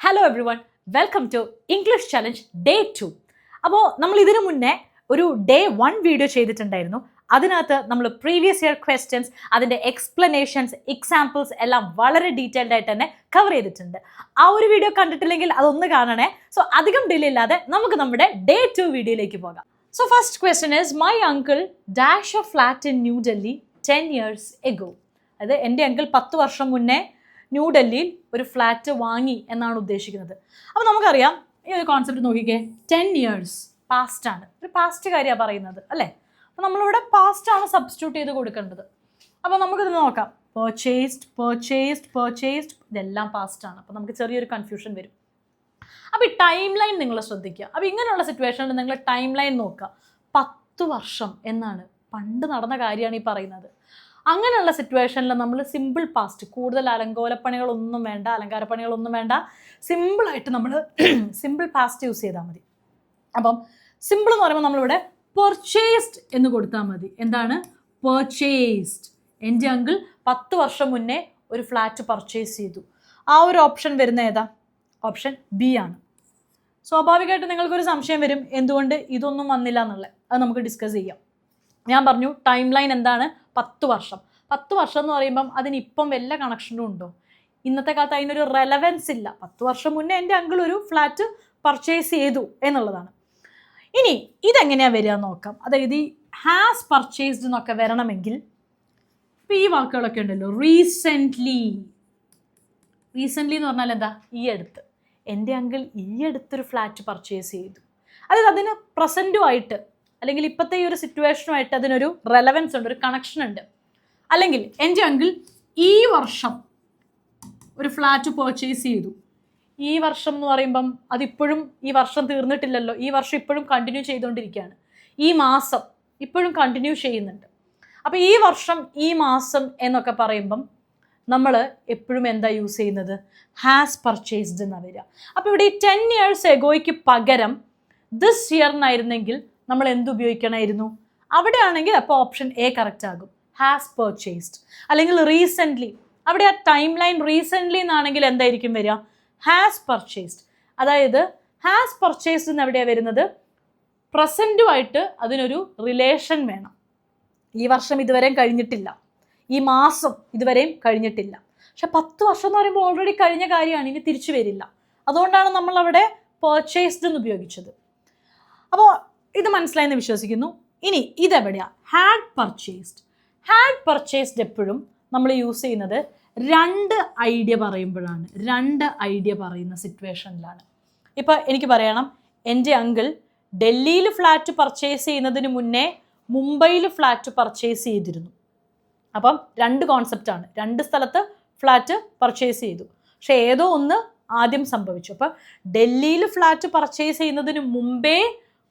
Hello everyone welcome to English challenge day two അപ്പോൾ നമ്മൾ ഇതിനു മുന്നേ ഒരു ഡേ വൺ വീഡിയോ ചെയ്തിട്ടുണ്ടായിരുന്നു. അതിനകത്ത് നമ്മൾ പ്രീവിയസ് ഇയർ ക്വസ്റ്റ്യൻസ് അതിന്റെ എക്സ്പ്ലനേഷൻസ് എക്സാമ്പിൾസ് എല്ലാം വളരെ ഡീറ്റെയിൽഡ് ആയിട്ട് തന്നെ കവർ ചെയ്തിട്ടുണ്ട്. ആ ഒരു വീഡിയോ കണ്ടിട്ടില്ലെങ്കിൽ അതൊന്ന് കാണണേ. സോ അധികം ഡിലേ ഇല്ലാതെ നമുക്ക് നമ്മുടെ ഡേ ടു വീഡിയോയിലേക്ക് പോകാം. So first question is my uncle dash of flat in New Delhi ten years ago അതായത് എന്റെ അങ്കിൾ പത്ത് വർഷം മുന്നേ ന്യൂഡൽഹിയിൽ ഒരു ഫ്ലാറ്റ് വാങ്ങി എന്നാണ് ഉദ്ദേശിക്കുന്നത്. അപ്പോൾ നമുക്കറിയാം ഈ ഒരു കോൺസെപ്റ്റ് നോക്കിക്കേ ടെൻ ഇയേഴ്സ് പാസ്റ്റ് ആണ്. ഒരു പാസ്റ്റ് കാര്യമാണ് പറയുന്നത് അല്ലേ? അപ്പോൾ നമ്മളിവിടെ പാസ്റ്റ് ആണ് സബ്സ്റ്റിറ്റ്യൂട്ട് ചെയ്ത് കൊടുക്കേണ്ടത്. അപ്പോൾ നമുക്കിത് നോക്കാം. പെർച്ചേസ്ഡ് പെർച്ചേസ്ഡ് പെർച്ചേസ്ഡ് ഇതെല്ലാം പാസ്റ്റ് ആണ്. അപ്പോൾ നമുക്ക് ചെറിയൊരു കൺഫ്യൂഷൻ വരും. അപ്പോൾ ഈ ടൈം ലൈൻ നിങ്ങൾ ശ്രദ്ധിക്കുക. അപ്പോൾ ഇങ്ങനെയുള്ള സിറ്റുവേഷനിൽ നിങ്ങൾ ടൈം ലൈൻ നോക്കുക. പത്ത് വർഷം എന്നാണ് പണ്ട് നടന്ന കാര്യമാണ് ഈ പറയുന്നത്. അങ്ങനെയുള്ള സിറ്റുവേഷനിൽ നമ്മൾ സിമ്പിൾ പാസ്റ്റ് കൂടുതൽ അലങ്കോലപ്പണികളൊന്നും വേണ്ട അലങ്കാരപ്പണികളൊന്നും വേണ്ട സിമ്പിളായിട്ട് നമ്മൾ സിമ്പിൾ പാസ്റ്റ് യൂസ് ചെയ്താൽ മതി. അപ്പം സിമ്പിൾ എന്ന് പറയുമ്പോൾ നമ്മളിവിടെ പെർച്ചേസ്ഡ് എന്ന് കൊടുത്താൽ മതി. എന്താണ്? പെർച്ചേസ്ഡ് എന്റെ അങ്കിൾ പത്ത് വർഷം മുന്നേ ഒരു ഫ്ലാറ്റ് പർച്ചേസ് ചെയ്തു. ആ ഒരു ഓപ്ഷൻ വരുന്ന ഏതാ? ഓപ്ഷൻ ബി ആണ്. സ്വാഭാവികമായിട്ട് നിങ്ങൾക്കൊരു സംശയം വരും. എന്തുകൊണ്ട്? ഇതൊന്നും വന്നില്ല എന്നുള്ളത്. അത് നമുക്ക് ഡിസ്കസ് ചെയ്യാം. ഞാൻ പറഞ്ഞു ടൈം ലൈൻ എന്താണ്? പത്ത് വർഷം. പത്ത് വർഷം എന്ന് പറയുമ്പം അതിനിപ്പം വല്ല കണക്ഷനും ഉണ്ടോ? ഇന്നത്തെ കാലത്ത് അതിനൊരു റെലവൻസ് ഇല്ല. പത്ത് വർഷം മുന്നേ എന്റെ അങ്കിൾ ഒരു ഫ്ലാറ്റ് പർച്ചേസ് ചെയ്തു എന്നുള്ളതാണ്. ഇനി ഇതെങ്ങനെയാണ് വരിക നോക്കാം. അതായത് ഈ ഹാസ് പർച്ചേസ്ഡ് എന്നൊക്കെ വരണമെങ്കിൽ ഇപ്പം ഈ വാക്കുകളൊക്കെ ഉണ്ടല്ലോ. റീസെന്റ്ലി റീസെന്റ്ലി എന്ന് പറഞ്ഞാൽ എന്താ? ഈ അടുത്ത്. എന്റെ അങ്കിൾ ഈ അടുത്തൊരു ഫ്ലാറ്റ് പർച്ചേസ് ചെയ്തു. അതായത് അതിന് പ്രസന്റുമായിട്ട് അല്ലെങ്കിൽ ഇപ്പോഴത്തെ ഈ ഒരു സിറ്റുവേഷനുമായിട്ട് അതിനൊരു റെലവൻസ് ഉണ്ട് ഒരു കണക്ഷൻ ഉണ്ട്. അല്ലെങ്കിൽ എന്റെ അങ്കിൾ ഈ വർഷം ഒരു ഫ്ലാറ്റ് പർച്ചേസ് ചെയ്തു. ഈ വർഷം എന്ന് പറയുമ്പം അതിപ്പോഴും ഈ വർഷം തീർന്നിട്ടില്ലല്ലോ. ഈ വർഷം ഇപ്പോഴും കണ്ടിന്യൂ ചെയ്തുകൊണ്ടിരിക്കുകയാണ്. ഈ മാസം ഇപ്പോഴും കണ്ടിന്യൂ ചെയ്യുന്നുണ്ട്. അപ്പോൾ ഈ വർഷം ഈ മാസം എന്നൊക്കെ പറയുമ്പം നമ്മൾ എപ്പോഴും എന്താ യൂസ് ചെയ്യുന്നത്? ഹാസ് പർച്ചേസ്ഡ് എന്നാണ് വരിക. അപ്പോൾ ഇവിടെ ഈ ടെൻ ഇയേഴ്സ് എഗോയ്ക്ക് പകരം ദിസ് ഇയർ എന്നായിരുന്നെങ്കിൽ നമ്മൾ എന്ത് ഉപയോഗിക്കണമായിരുന്നു? അവിടെയാണെങ്കിൽ അപ്പോൾ ഓപ്ഷൻ എ കറക്റ്റ് ആകും. ഹാസ് പർച്ചേസ്ഡ് അല്ലെങ്കിൽ റീസെന്റ്ലി അവിടെ ആ ടൈം ലൈൻ റീസെന്റ്ലി എന്നാണെങ്കിൽ എന്തായിരിക്കും വരിക? ഹാസ് പർച്ചേസ്ഡ് അതായത് ഹാസ് പർച്ചേസ്ഡ് എന്ന് എവിടെയാണ് വരുന്നത്? പ്രസന്റുമായിട്ട് അതിനൊരു റിലേഷൻ വേണം. ഈ വർഷം ഇതുവരെയും കഴിഞ്ഞിട്ടില്ല. ഈ മാസം ഇതുവരെയും കഴിഞ്ഞിട്ടില്ല. പക്ഷെ പത്ത് വർഷം എന്ന് പറയുമ്പോൾ ഓൾറെഡി കഴിഞ്ഞ കാര്യമാണ് ഇനി തിരിച്ചു വരില്ല. അതുകൊണ്ടാണ് നമ്മൾ അവിടെ എന്ന് ഉപയോഗിച്ചത്. അപ്പോൾ ഇത് മനസ്സിലായെന്ന് വിശ്വസിക്കുന്നു. ഇനി ഇതെവിടെയാണ് ഹാഡ് പർച്ചേസ്ഡ് ഹാഡ് പർച്ചേസ്ഡ് എപ്പോഴും നമ്മൾ യൂസ് ചെയ്യുന്നത് രണ്ട് ഐഡിയ പറയുമ്പോഴാണ്. രണ്ട് ഐഡിയ പറയുന്ന സിറ്റുവേഷനിലാണ് ഇപ്പോൾ എനിക്ക് പറയണം എന്റെ അങ്കിൾ ഡൽഹിയിൽ ഫ്ലാറ്റ് പർച്ചേസ് ചെയ്യുന്നതിന് മുന്നേ മുംബൈയിൽ ഫ്ലാറ്റ് പർച്ചേസ് ചെയ്തിരുന്നു. അപ്പം രണ്ട് കോൺസെപ്റ്റാണ് രണ്ട് സ്ഥലത്ത് ഫ്ലാറ്റ് പർച്ചേസ് ചെയ്തു. പക്ഷെ ഏതോ ഒന്ന് ആദ്യം സംഭവിച്ചു. അപ്പം ഡൽഹിയിൽ ഫ്ലാറ്റ് പർച്ചേസ് ചെയ്യുന്നതിന് മുമ്പേ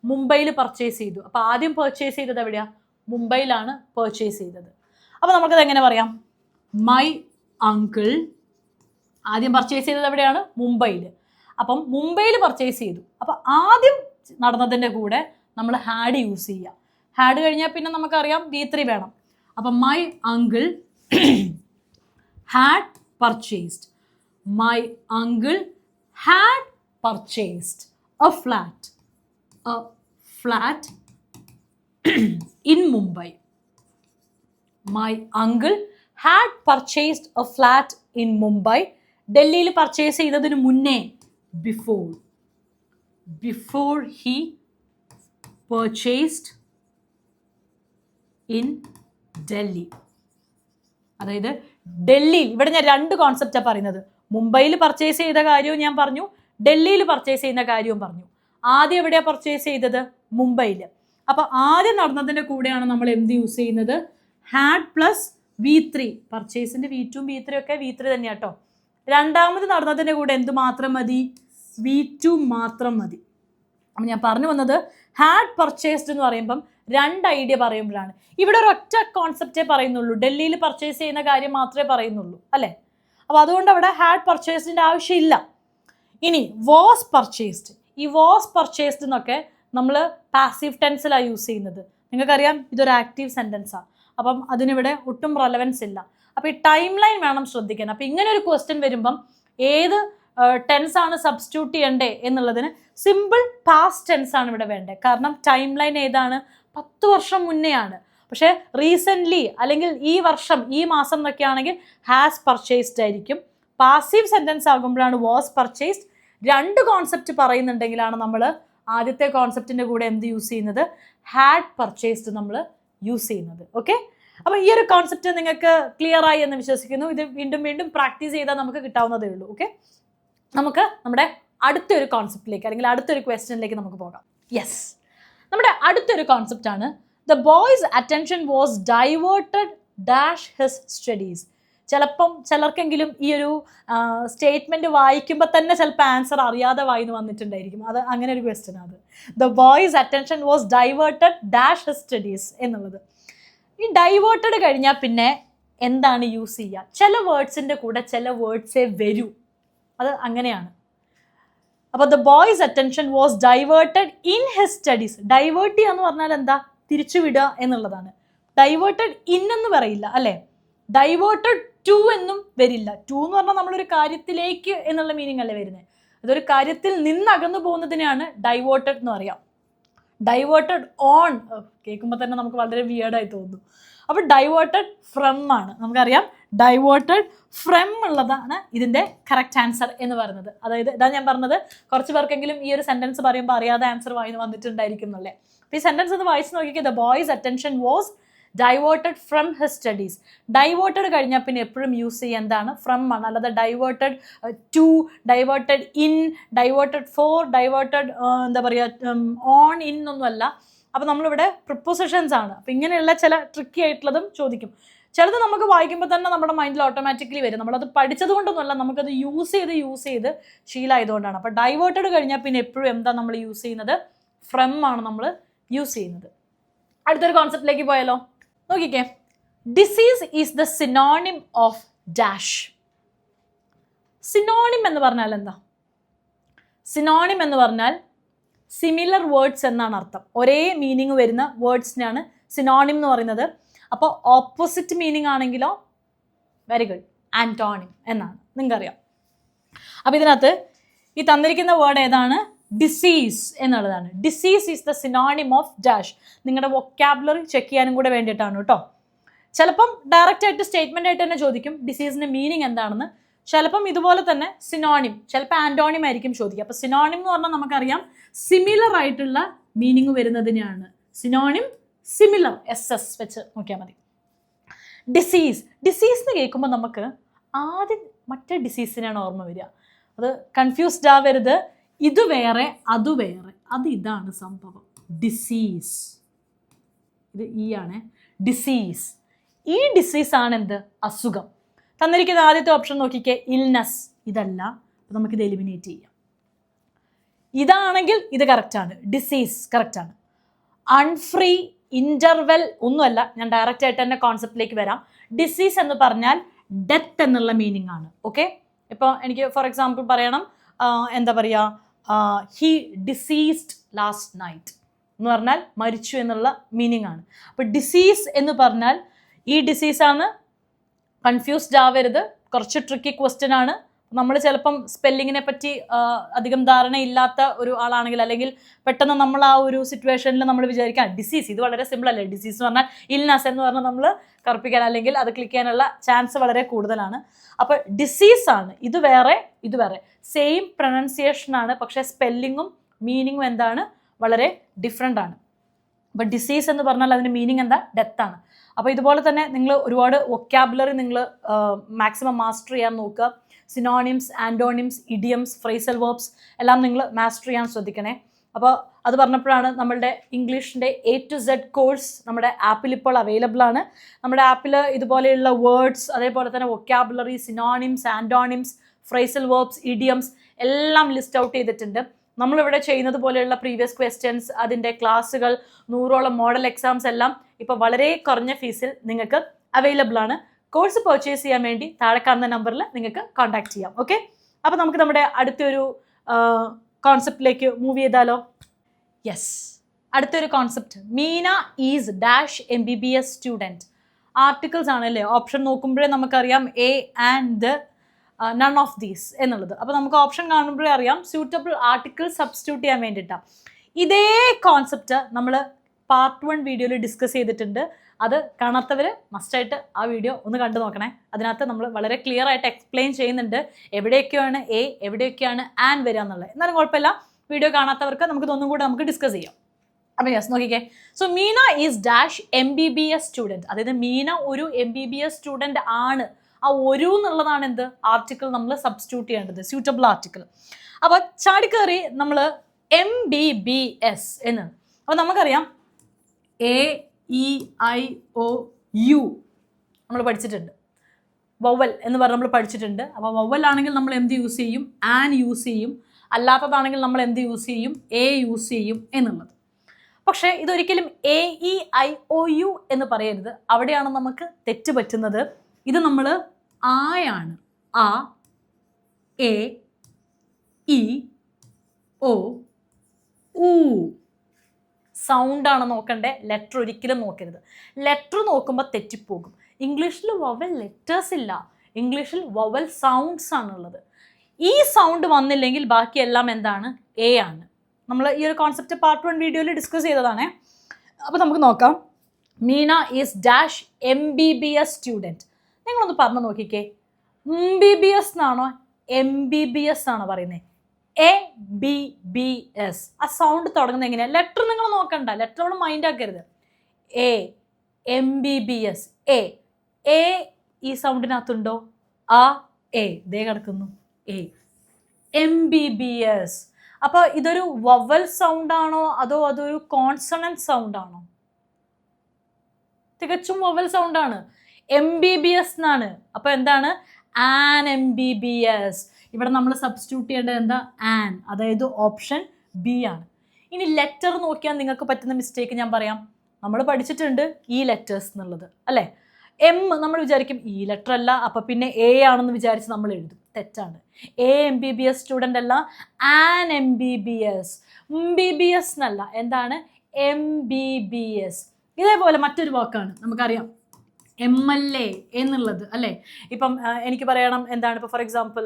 മുംബൈയിൽ പർച്ചേസ് ചെയ്തു. അപ്പോൾ ആദ്യം പർച്ചേസ് ചെയ്തത് എവിടെയാണ് മുംബൈയിലാണ് പർച്ചേസ് ചെയ്തത്. അപ്പോൾ നമുക്കത് എങ്ങനെ പറയാം? മൈ അങ്കിൾ ആദ്യം പർച്ചേസ് ചെയ്തത് എവിടെയാണ്? മുംബൈയിൽ അപ്പം മുംബൈയിൽ പർച്ചേസ് ചെയ്തു. അപ്പോൾ ആദ്യം നടന്നതിന്റെ കൂടെ നമ്മൾ ഹാഡ് യൂസ് ചെയ്യുക ഹാഡ് കഴിഞ്ഞാൽ പിന്നെ നമുക്കറിയാം ബി ത്രീ വേണം. അപ്പം my uncle had purchased my uncle had purchased a flat a flat in Mumbai my uncle had purchased a flat in Mumbai ഡൽഹിയിൽ പർച്ചേസ് ചെയ്തതിന് മുന്നേ before before he purchased in Delhi അതായത് ഡൽഹിയിൽ ഇവിടെ ഞാൻ രണ്ട് കോൺസെപ്റ്റാണ് പറയുന്നത്. മുംബൈയിൽ പർച്ചേസ് ചെയ്ത കാര്യവും ഞാൻ പറഞ്ഞു ഡൽഹിയിൽ പർച്ചേസ് ചെയ്യുന്ന കാര്യവും പറഞ്ഞു. ആദ്യം എവിടെയാണ് പർച്ചേസ് ചെയ്തത്? മുംബൈയിൽ അപ്പോൾ ആദ്യം നടന്നതിന്റെ കൂടെയാണ് നമ്മൾ എന്ത് യൂസ് ചെയ്യുന്നത്? ഹാഡ് പ്ലസ് വി ത്രീ പർച്ചേസിന്റെ വി ടു വി ത്രീ ഒക്കെ വി ത്രീ തന്നെയാണ് കേട്ടോ രണ്ടാമത് നടന്നതിന്റെ കൂടെ എന്ത് മാത്രം മതി? വി ടു മാത്രം മതി. അപ്പം ഞാൻ പറഞ്ഞു വന്നത് ഹാഡ് പർച്ചേസ്ഡ് എന്ന് പറയുമ്പം രണ്ട് ഐഡിയ പറയുമ്പോഴാണ്. ഇവിടെ ഒരു ഒറ്റ കോൺസെപ്റ്റേ പറയുന്നുള്ളൂ. ഡൽഹിയിൽ പർച്ചേസ് ചെയ്യുന്ന കാര്യം മാത്രമേ പറയുന്നുള്ളൂ അല്ലേ? അപ്പോൾ അതുകൊണ്ട് അവിടെ ഹാഡ് പർച്ചേസ്ഡിന്റെ ആവശ്യമില്ല. ഇനി വാസ് പർച്ചേസ്ഡ് ഈ വാസ് പർച്ചേസ്ഡ് എന്നൊക്കെ നമ്മൾ പാസീവ് ടെൻസിലാണ് യൂസ് ചെയ്യുന്നത്. നിങ്ങൾക്കറിയാം ഇതൊരു ആക്റ്റീവ് സെന്റൻസാണ് അപ്പം അതിനിവിടെ ഒട്ടും റെലവൻസ് ഇല്ല. അപ്പോൾ ഈ ടൈം ലൈൻ വേണം ശ്രദ്ധിക്കാൻ. അപ്പോൾ ഇങ്ങനെ ഒരു ക്വസ്റ്റ്യൻ വരുമ്പം ഏത് ടെൻസ് ആണ് സബ്സ്റ്റിറ്റ്യൂട്ട് ചെയ്യണ്ടേ എന്നുള്ളതിന് സിമ്പിൾ പാസ്റ്റ് ടെൻസ് ആണ് ഇവിടെ വേണ്ടത് കാരണം ടൈം ലൈൻ ഏതാണ്? പത്ത് വർഷം മുന്നെയാണ്. പക്ഷേ റീസെന്റ്ലി അല്ലെങ്കിൽ ഈ വർഷം ഈ മാസം എന്നൊക്കെ ആണെങ്കിൽ ഹാസ് പർച്ചേസ്ഡ് ആയിരിക്കും. പാസീവ് സെന്റൻസ് ആകുമ്പോഴാണ് വാസ് പർച്ചേസ്ഡ് രണ്ട് കോൺസെപ്റ്റ് പറയുന്നുണ്ടെങ്കിലാണ് നമ്മൾ ആദ്യത്തെ കോൺസെപ്റ്റിന്റെ കൂടെ എന്ത് യൂസ് ചെയ്യുന്നത്? ഹാഡ് പർച്ചേസ്ഡ് നമ്മൾ യൂസ് ചെയ്യുന്നത്. ഓക്കെ അപ്പോൾ ഈ ഒരു കോൺസെപ്റ്റ് നിങ്ങൾക്ക് ക്ലിയർ ആയി എന്ന് വിശ്വസിക്കുന്നു. ഇത് വീണ്ടും വീണ്ടും പ്രാക്ടീസ് ചെയ്താൽ നമുക്ക് കിട്ടാവുന്നതേ ഉള്ളൂ. ഓക്കെ നമുക്ക് നമ്മുടെ അടുത്തൊരു കോൺസെപ്റ്റിലേക്ക് അല്ലെങ്കിൽ അടുത്തൊരു ക്വസ്റ്റ്യനിലേക്ക് നമുക്ക് പോകാം. യെസ് നമ്മുടെ അടുത്തൊരു കോൺസെപ്റ്റ് ആണ്. The boy's attention was diverted dash his studies ചിലപ്പം ചിലർക്കെങ്കിലും ഈ ഒരു സ്റ്റേറ്റ്മെന്റ് വായിക്കുമ്പോൾ തന്നെ ചിലപ്പോൾ ആൻസർ അറിയാതെ വായിന്ന് വന്നിട്ടുണ്ടായിരിക്കും. അത് അങ്ങനെ ഒരു ക്വസ്റ്റ്യൻ അത്. The boy's attention was diverted dash studies എന്നുള്ളത്. ഈ ഡൈവേർട്ടഡ് കഴിഞ്ഞാൽ പിന്നെ എന്താണ് യൂസ് ചെയ്യുക ചില വേർഡ്സിന്റെ കൂടെ ചില വേർഡ്സേ വരൂ. അത് അങ്ങനെയാണ്. അപ്പോൾ the boy's attention was diverted in his studies divert ചെയ്യുക എന്ന് പറഞ്ഞാൽ എന്താ? തിരിച്ചു വിടുക എന്നുള്ളതാണ്. ഡൈവേർട്ടഡ് ഇൻ എന്ന് പറയില്ല അല്ലേ? ഡൈവേർട്ടഡ് ടു എന്നും വരില്ല. ടു എന്ന് പറഞ്ഞാൽ നമ്മളൊരു കാര്യത്തിലേക്ക് എന്നുള്ള മീനിങ് അല്ലേ വരുന്നത് അതൊരു കാര്യത്തിൽ നിന്ന് അകന്നു പോകുന്നതിനെയാണ് ഡൈവേർട്ടഡ് എന്ന് പറയാം. ഡൈവേർട്ടഡ് ഓൺ കേൾക്കുമ്പോൾ തന്നെ നമുക്ക് വളരെ വിയേർഡായി തോന്നുന്നു അപ്പോൾ ഡൈവേർട്ടഡ് ഫ്രം ആണ്. നമുക്കറിയാം ഡൈവേർട്ടഡ് ഫ്രം ഉള്ളതാണ് ഇതിന്റെ കറക്റ്റ് ആൻസർ എന്ന് പറയുന്നത്. അതായത് ഇതാ ഞാൻ പറഞ്ഞത് കുറച്ച് പേർക്കെങ്കിലും ഈ ഒരു സെന്റൻസ് പറയുമ്പോൾ അറിയാതെ ആൻസർ വായിന്ന് വന്നിട്ടുണ്ടായിരിക്കും എന്നല്ലേ. അപ്പോൾ ഈ സെന്റൻസ് ഒന്ന് വായിച്ച് നോക്കിയാൽ the boy's attention was diverted from his studies diverted കഴിഞ്ഞാൽ പിന്നെ എപ്പോഴും യൂസ് ചെയ്യുക എന്താണ്? ഫ്രം ആണ്. അല്ലാതെ diverted to diverted in diverted for diverted എന്താ പറയുക ഓൺ ഇൻ ഒന്നുമല്ല. അപ്പോൾ നമ്മളിവിടെ പ്രിപ്പോസിഷൻസ് ആണ്. അപ്പോൾ ഇങ്ങനെയുള്ള ചില ട്രിക്കി ആയിട്ടുള്ളതും ചോദിക്കും. ചിലത് നമുക്ക് വായിക്കുമ്പോൾ തന്നെ നമ്മുടെ മൈൻഡിൽ ഓട്ടോമാറ്റിക്കലി വരും. നമ്മളത് പഠിച്ചത് കൊണ്ടൊന്നുമല്ല നമുക്കത് യൂസ് ചെയ്ത് യൂസ് ചെയ്ത് ശീലമായതുകൊണ്ടാണ്. അപ്പോൾ ഡൈവേർട്ടഡ് കഴിഞ്ഞാൽ പിന്നെ എപ്പോഴും എന്താ നമ്മൾ യൂസ് ചെയ്യുന്നത്? ഫ്രം ആണ് നമ്മൾ യൂസ് ചെയ്യുന്നത്. അടുത്തൊരു കോൺസെപ്റ്റിലേക്ക് പോയാലോ? നോക്കിക്കേ. Disease is the synonym of dash synonym എന്ന് പറഞ്ഞാൽ എന്താ? സിനോണിം എന്ന് പറഞ്ഞാൽ സിമിലർ വേർഡ്സ് എന്നാണ് അർത്ഥം. ഒരേ മീനിങ് വരുന്ന വേർഡ്സിനാണ് സിനോണിം എന്ന് പറയുന്നത്. അപ്പോൾ ഓപ്പോസിറ്റ് മീനിങ് ആണെങ്കിലോ? വെരി ഗുഡ് ആന്റോണിം എന്നാണ്. നിങ്ങൾക്കറിയാം. അപ്പോൾ ഇതിനകത്ത് ഈ തന്നിരിക്കുന്ന വേർഡ് ഏതാണ്? ഡിസീസ് എന്നുള്ളതാണ്. Disease is the synonym of dash നിങ്ങളുടെ വൊക്കാബുലറി ചെക്ക് ചെയ്യാനും കൂടെ വേണ്ടിയിട്ടാണ് കേട്ടോ ചിലപ്പം ഡയറക്റ്റ് ആയിട്ട് സ്റ്റേറ്റ്മെന്റ് ആയിട്ട് തന്നെ ചോദിക്കും. ഡിസീസിന്റെ മീനിങ് എന്താണെന്ന്. ചിലപ്പം ഇതുപോലെ തന്നെ സിനോണിം ചിലപ്പോൾ ആന്റോണിം ആയിരിക്കും ചോദിക്കുക. അപ്പോൾ സിനോണിം എന്ന് പറഞ്ഞാൽ നമുക്കറിയാം സിമിലർ ആയിട്ടുള്ള മീനിങ് വരുന്നതിനെയാണ്. സിനോണിം സിമിലർ എസ് എസ് വെച്ച് നോക്കിയാൽ മതി. ഡിസീസ് ഡിസീസ് എന്ന് കേൾക്കുമ്പോൾ നമുക്ക് ആദ്യം മറ്റേ ഡിസീസിനാണ് ഓർമ്മ വരിക. അത് കൺഫ്യൂസ്ഡ് ആവരുത്. ഇത് വേറെ അത് വേറെ. അത് ഇതാണ് സംഭവം. ഡിസീസ് ഇത് ഈ ആണ്. ഡിസീസ് ഈ ഡിസീസ് ആണ് എന്ത്? അസുഖം. തന്നിരിക്കുന്ന ആദ്യത്തെ ഓപ്ഷൻ നോക്കിക്കേ ഇൽനസ് ഇതല്ല. നമുക്കിത് എലിമിനേറ്റ് ചെയ്യാം. ഇതാണെങ്കിൽ ഇത് കറക്റ്റാണ് ഡിസീസ് കറക്റ്റാണ് അൺഫ്രീ ഇന്റർവെൽ ഒന്നുമല്ല. ഞാൻ ഡയറക്റ്റ് ആയിട്ട് തന്നെ കോൺസെപ്റ്റിലേക്ക് വരാം. ഡിസീസ് എന്ന് പറഞ്ഞാൽ ഡെത്ത് എന്നുള്ള മീനിങ് ആണ്. ഓക്കെ ഇപ്പോൾ എനിക്ക് ഫോർ എക്സാമ്പിൾ പറയണം. എന്താ പറയുക ഹി ഡിസീസ്ഡ് ലാസ്റ്റ് നൈറ്റ് എന്ന് പറഞ്ഞാൽ മരിച്ചു എന്നുള്ള മീനിങ് ആണ്. അപ്പോൾ ഡിസീസ് എന്ന് പറഞ്ഞാൽ ഈ ഡിസീസാണ് കൺഫ്യൂസ്ഡ് ആവരുത്. കുറച്ച് ട്രിക്കി ക്വസ്റ്റ്യൻ ആണ്. നമ്മൾ ചിലപ്പം സ്പെല്ലിങ്ങിനെ പറ്റി അധികം ധാരണയില്ലാത്ത ഒരു ആളാണെങ്കിൽ അല്ലെങ്കിൽ പെട്ടെന്ന് നമ്മൾ ആ ഒരു സിറ്റുവേഷനിൽ നമ്മൾ വിചാരിക്കാം ഡിസീസ് ഇത് വളരെ സിമ്പിൾ അല്ലേ? ഡിസീസ് എന്ന് പറഞ്ഞാൽ ഇൽനസ് എന്ന് പറഞ്ഞാൽ നമ്മൾ കറുപ്പിക്കാൻ അല്ലെങ്കിൽ അത് ക്ലിക്ക് ചെയ്യാനുള്ള ചാൻസ് വളരെ കൂടുതലാണ്. അപ്പോൾ ഡിസീസാണ് ഇത് വേറെ ഇത് വേറെ. സെയിം പ്രൊനൗൺസിയേഷനാണ് പക്ഷേ സ്പെല്ലിങ്ങും മീനിങ്ങും എന്താണ്? വളരെ ഡിഫറെന്റ് ആണ്. അപ്പോൾ ഡിസീസ് എന്ന് പറഞ്ഞാൽ അതിന്റെ മീനിങ് എന്താ? ഡെത്താണ് അപ്പോൾ ഇതുപോലെ തന്നെ നിങ്ങൾ ഒരുപാട് വൊക്കാബുലറി നിങ്ങൾ മാക്സിമം മാസ്റ്റർ ചെയ്യാൻ നോക്കുക. Synonyms antonyms idioms phrasal verbs എല്ലാം നിങ്ങൾ മാസ്റ്റർ ചെയ്യാൻ ശ്രദ്ധിക്കണേ. അപ്പോൾ അത് പറഞ്ഞപ്പോഴാണ് നമ്മളുടെ ഇംഗ്ലീഷിന്റെ എ ടു സെഡ് കോഴ്സ് നമ്മുടെ ആപ്പിൽ ഇപ്പോൾ അവൈലബിൾ ആണ്. നമ്മുടെ ആപ്പിൽ ഇതുപോലെയുള്ള വേർഡ്സ് അതേപോലെ തന്നെ vocabulary synonyms antonyms phrasal verbs idioms എല്ലാം ലിസ്റ്റ് ഔട്ട് ചെയ്തിട്ടുണ്ട്. നമ്മളിവിടെ ചെയ്യുന്നത് പോലെയുള്ള പ്രീവിയസ് ക്വസ്റ്റ്യൻസ് അതിന്റെ ക്ലാസ്സുകൾ നൂറോളം മോഡൽ എക്സാംസ് എല്ലാം ഇപ്പോൾ വളരെ കുറഞ്ഞ ഫീസിൽ നിങ്ങൾക്ക് അവൈലബിൾ ആണ്. കോഴ്സ് പർച്ചേസ് ചെയ്യാൻ വേണ്ടി താഴെ കാണുന്ന നമ്പറിൽ നിങ്ങൾക്ക് കോൺടാക്ട് ചെയ്യാം ഓക്കെ അപ്പോൾ നമുക്ക് നമ്മുടെ അടുത്തൊരു കോൺസെപ്റ്റിലേക്ക് മൂവ് ചെയ്താലോ? യെസ് അടുത്തൊരു concept Meena is dash M B B S student articles ആണല്ലേ? ഓപ്ഷൻ നോക്കുമ്പോഴേ നമുക്കറിയാം A and none of these എന്നുള്ളത്. അപ്പോൾ നമുക്ക് ഓപ്ഷൻ കാണുമ്പോഴേ അറിയാം സ്യൂട്ടബിൾ ആർട്ടിക്കിൾ സബ്സ്റ്റിറ്റ്യൂട്ട് ചെയ്യാൻ വേണ്ടിയിട്ടാണ് ഇതേ കോൺസെപ്റ്റ് നമ്മൾ പാർട്ട് വൺ വീഡിയോയിൽ ഡിസ്കസ് ചെയ്തിട്ടുണ്ട്. അത് കാണാത്തവർ മസ്റ്റായിട്ട് ആ വീഡിയോ ഒന്ന് കണ്ടു നോക്കണേ. അതിനകത്ത് നമ്മൾ വളരെ ക്ലിയർ ആയിട്ട് എക്സ്പ്ലെയിൻ ചെയ്യുന്നുണ്ട് എവിടെയൊക്കെയാണ് എ എവിടെയൊക്കെയാണ് ആൻ വരിക എന്നുള്ളത്. എന്നാലും കുഴപ്പമില്ല. വീഡിയോ കാണാത്തവർക്ക് നമുക്ക് ഇതൊന്നും കൂടെ നമുക്ക് ഡിസ്കസ് ചെയ്യാം. അപ്പം യെസ് നോക്കിക്കേ. So Meena is dash M B B S student അതായത് മീന ഒരു M B B S student ആണ്. ആ ഒരു എന്നുള്ളതാണ് എന്ത്? ആർട്ടിക്കിൾ നമ്മൾ സബ്സ്റ്റിറ്റ്യൂട്ട് ചെയ്യേണ്ടത്. സ്യൂട്ടബിൾ ആർട്ടിക്കിൾ അപ്പോൾ ചാടിക്കയറി നമ്മൾ എം ബി ബി എസ് എന്ന്. അപ്പോൾ നമുക്കറിയാം A E I O U നമ്മൾ പഠിച്ചിട്ടുണ്ട്. വവൽ എന്ന് പറഞ്ഞ് നമ്മൾ പഠിച്ചിട്ടുണ്ട്. അപ്പോൾ വവൽ ആണെങ്കിൽ നമ്മൾ എന്ത് യൂസ് ചെയ്യും? ആൻ യൂസ് ചെയ്യും. അല്ലാത്തതാണെങ്കിൽ നമ്മൾ എന്ത് യൂസ് ചെയ്യും? എ യൂസ് ചെയ്യും എന്നുള്ളത്. പക്ഷേ ഇതൊരിക്കലും A E I O U എന്ന് പറയരുത്. അവിടെയാണ് നമുക്ക് തെറ്റ് പറ്റുന്നത്. ഇത് നമ്മൾ ആയാണ്. ആ എ ഇ ഒ ഊ സൗണ്ടാണ് നോക്കണ്ടേ? ലെറ്റർ ഒരിക്കലും നോക്കരുത്. ലെറ്റർ നോക്കുമ്പോൾ തെറ്റിപ്പോകും. ഇംഗ്ലീഷിൽ വവൽ ലെറ്റേഴ്സ് ഇല്ല. ഇംഗ്ലീഷിൽ വവൽ സൗണ്ട്സ് ആണുള്ളത്. ഈ സൗണ്ട് വന്നില്ലെങ്കിൽ ബാക്കിയെല്ലാം എന്താണ്? എ ആണ്. നമ്മൾ ഈ ഒരു കോൺസെപ്റ്റ് പാർട്ട് വൺ വീഡിയോയിൽ ഡിസ്കസ് ചെയ്തതാണ്. അപ്പോൾ നമുക്ക് നോക്കാം. Meena is dash M B B S student നിങ്ങളൊന്ന് പറഞ്ഞു നോക്കിക്കേ. എം ബി ബി എസ് എന്നാണോ എം ബി ബി എസ് ആണോ പറയുന്നത് എ ബി ബി എസ് ആ സൗണ്ട് തുടങ്ങുന്നത് എങ്ങനെയാണ് ലെറ്റർ നിങ്ങൾ നോക്കണ്ട. ലെറ്റർ അവിടെ മൈൻഡ് ആക്കരുത്. A M B B S A A ഈ സൗണ്ടിനകത്തുണ്ടോ ആ എ ദേ കിടക്കുന്നു. A M B B S അപ്പോൾ ഇതൊരു വവൽ സൗണ്ട് ആണോ? അതോ അതൊരു കോൺസണന്റ് സൗണ്ട് ആണോ? തികച്ചും വവൽ സൗണ്ട് ആണ്. എം ബി ബി എസ് എന്നാണ് അപ്പോൾ എന്താണ്? An M B B S ഇവിടെ നമ്മൾ സബ്സ്റ്റിറ്റ്യൂട്ട് ചെയ്യേണ്ടത് എന്താ? ആൻ അതായത് ഓപ്ഷൻ ബി ആണ്. ഇനി ലെറ്റർ നോക്കിയാൽ നിങ്ങൾക്ക് പറ്റുന്ന മിസ്റ്റേക്ക് ഞാൻ പറയാം. നമ്മൾ പഠിച്ചിട്ടുണ്ട് ഈ ലെറ്റേഴ്സ് എന്നുള്ളത് അല്ലേ? എം നമ്മൾ വിചാരിക്കും ഈ ലെറ്റർ അല്ല അപ്പം പിന്നെ എ ആണെന്ന് വിചാരിച്ച് നമ്മൾ എഴുതും. തെറ്റാണ്. A M B B S student അല്ല an M B B S M B B S എന്നല്ല എന്താണ്? എം ബി ബി എസ് ഇതേപോലെ മറ്റൊരു വാക്കാണ് നമുക്കറിയാം. എം എൽ എ എന്നുള്ളത് അല്ലേ? ഇപ്പം എനിക്ക് പറയണം എന്താണ്? ഇപ്പോൾ ഫോർ എക്സാമ്പിൾ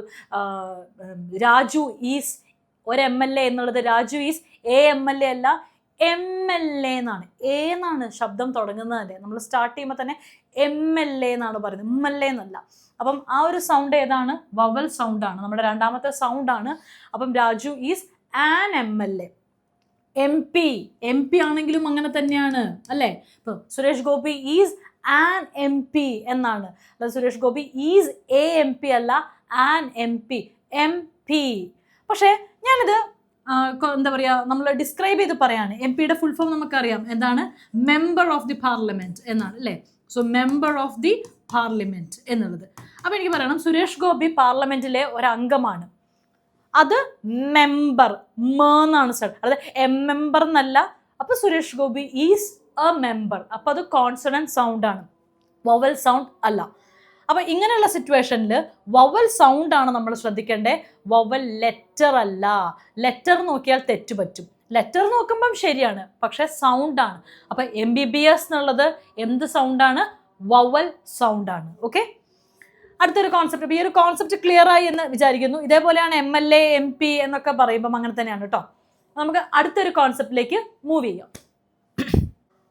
രാജു ഈസ് ഒരു എം എൽ എ എന്നുള്ളത് Raju is A M L A അല്ല എം എൽ എ എന്നാണ്. എ എന്നാണ് ശബ്ദം തുടങ്ങുന്നത് തന്നെ നമ്മൾ സ്റ്റാർട്ട് ചെയ്യുമ്പോൾ തന്നെ എം എൽ എ എന്നാണ് പറയുന്നത്. എം എൽ എ എന്നല്ല. അപ്പം ആ ഒരു സൗണ്ട് ഏതാണ്? വവൽ സൗണ്ടാണ് നമ്മുടെ രണ്ടാമത്തെ സൗണ്ടാണ് അപ്പം Raju is an M L A M P M P ആണെങ്കിലും അങ്ങനെ തന്നെയാണ് അല്ലേ? ഇപ്പോൾ Suresh Gopi is an M P എന്നാണ്. അല്ല Suresh Gopi is A M P അല്ല an M P M P പക്ഷേ ഞാനിത് എന്താ പറയുക നമ്മൾ ഡിസ്ക്രൈബ് ചെയ്ത് പറയാണ്. എം പിയുടെ ഫുൾ ഫോം നമുക്കറിയാം. എന്താണ്? മെമ്പർ ഓഫ് ദി പാർലമെന്റ് എന്നാണ് അല്ലേ? So member of the parliament എന്നുള്ളത്. അപ്പോൾ എനിക്ക് പറയണം സുരേഷ് ഗോപി പാർലമെന്റിലെ ഒരു അംഗമാണ് അത് മെമ്പർ മെന്നാണ് സ്റ്റാർട്ട് അതായത് എം മെമ്പർ എന്നല്ല അപ്പോൾ Suresh Gopi is A member അപ്പോൾ അത് കോൺസണന്റ് സൗണ്ട് ആണ്. വവൽ സൗണ്ട് അല്ല. അപ്പോൾ ഇങ്ങനെയുള്ള സിറ്റുവേഷനിൽ വവൽ ആണ് നമ്മൾ ശ്രദ്ധിക്കേണ്ടത് വവൽ ലെറ്റർ അല്ല. ലെറ്റർ നോക്കിയാൽ തെറ്റ് പറ്റും. ലെറ്റർ നോക്കുമ്പം ശരിയാണ്. പക്ഷേ സൗണ്ടാണ് അപ്പോൾ എം ബി ബി എസ് എന്നുള്ളത് എന്ത് സൗണ്ടാണ് വവൽ സൗണ്ടാണ് ഓക്കെ അടുത്തൊരു കോൺസെപ്റ്റ് ഈ ഒരു കോൺസെപ്റ്റ് ക്ലിയർ ആയി എന്ന് വിചാരിക്കുന്നു. ഇതേപോലെയാണ് M L A M P എന്നൊക്കെ പറയുമ്പം അങ്ങനെ തന്നെയാണ് കേട്ടോ നമുക്ക് അടുത്തൊരു കോൺസെപ്റ്റിലേക്ക് മൂവ് ചെയ്യാം.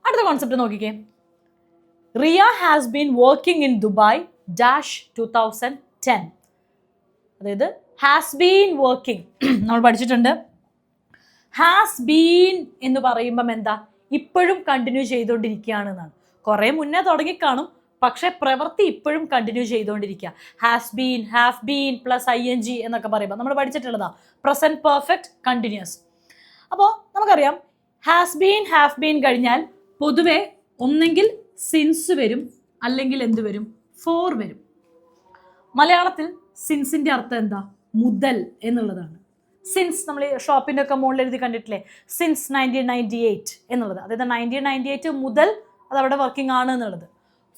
അടുത്ത കോൺസെപ്റ്റ് നോക്കിക്കേ. Riya has been working in Dubai dash two thousand ten അതായത് ഹാസ് ബീൻ വർക്കിംഗ് നമ്മൾ പഠിച്ചിട്ടുണ്ട്. ഹാസ് ബീൻ എന്ന് പറയുമ്പം എന്താ? ഇപ്പോഴും കണ്ടിന്യൂ ചെയ്തുകൊണ്ടിരിക്കുകയാണ് എന്നാണ്. കുറേ മുന്നേ തുടങ്ങിക്കാണും പക്ഷേ പ്രവൃത്തി ഇപ്പോഴും കണ്ടിന്യൂ ചെയ്തുകൊണ്ടിരിക്കുക has been have been plus I N G എന്നൊക്കെ പറയുമ്പോൾ നമ്മൾ പഠിച്ചിട്ടുള്ളതാ. പ്രസന്റ് പെർഫെക്റ്റ് കണ്ടിന്യൂസ് അപ്പോൾ നമുക്കറിയാം. ഹാസ് ബീൻ ഹാവ് ബീൻ കഴിഞ്ഞാൽ പൊതുവെ ഒന്നെങ്കിൽ സിൻസ് വരും അല്ലെങ്കിൽ എന്ത് വരും? ഫോർ വരും. മലയാളത്തിൽ സിൻസിന്റെ അർത്ഥം എന്താ? മുതൽ എന്നുള്ളതാണ്. സിൻസ് നമ്മൾ ഷോപ്പിന്റെ ഒക്കെ മുകളിൽ എഴുതി കണ്ടിട്ടില്ലേ? സിൻസ് നയന്റീൻ നയന്റി എയ്റ്റ് എന്നുള്ളത്. അതായത് നയന്റീൻ നയന്റി എയ്റ്റ് മുതൽ അത് അവിടെ വർക്കിംഗ് ആണ് എന്നുള്ളത്.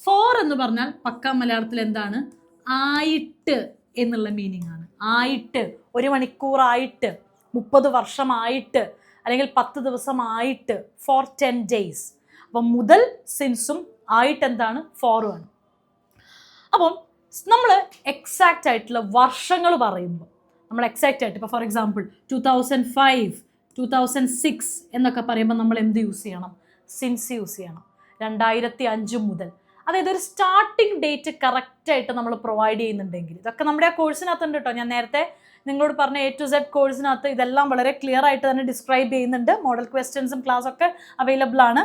ഫോർ എന്ന് പറഞ്ഞാൽ പക്ക മലയാളത്തിൽ എന്താണ്? ആയിട്ട് എന്നുള്ള മീനിങ് ആണ്. ആയിട്ട് ഒരു മണിക്കൂറായിട്ട് മുപ്പത് വർഷമായിട്ട് അല്ലെങ്കിൽ പത്ത് ദിവസമായിട്ട് ഫോർ ടെൻ ഡേയ്സ് അപ്പം മുതൽ സിൻസും ആയിട്ട് എന്താണ് ഫോറും ആണ്. അപ്പം നമ്മൾ എക്സാക്റ്റ് ആയിട്ടുള്ള വർഷങ്ങൾ പറയുമ്പോൾ നമ്മൾ എക്സാക്റ്റ് ആയിട്ട് ഇപ്പോൾ for example two thousand five two thousand six എന്നൊക്കെ പറയുമ്പോൾ നമ്മൾ എന്ത് യൂസ് ചെയ്യണം? സിൻസ് യൂസ് ചെയ്യണം. രണ്ടായിരത്തി അഞ്ച് മുതൽ. അതായത് ഒരു സ്റ്റാർട്ടിംഗ് ഡേറ്റ് കറക്റ്റായിട്ട് നമ്മൾ പ്രൊവൈഡ് ചെയ്യുന്നുണ്ടെങ്കിൽ ഇതൊക്കെ നമ്മുടെ ആ കോഴ്സിനകത്തുണ്ട് കേട്ടോ ഞാൻ നേരത്തെ നിങ്ങളോട് പറഞ്ഞ എ ടു സെഡ് കോഴ്സിനകത്ത് ഇതെല്ലാം വളരെ ക്ലിയർ ആയിട്ട് തന്നെ ഡിസ്ക്രൈബ് ചെയ്യുന്നുണ്ട്. മോഡൽ ക്വസ്റ്റ്യൻസും ക്ലാസ്സൊക്കെ അവൈലബിൾ ആണ്.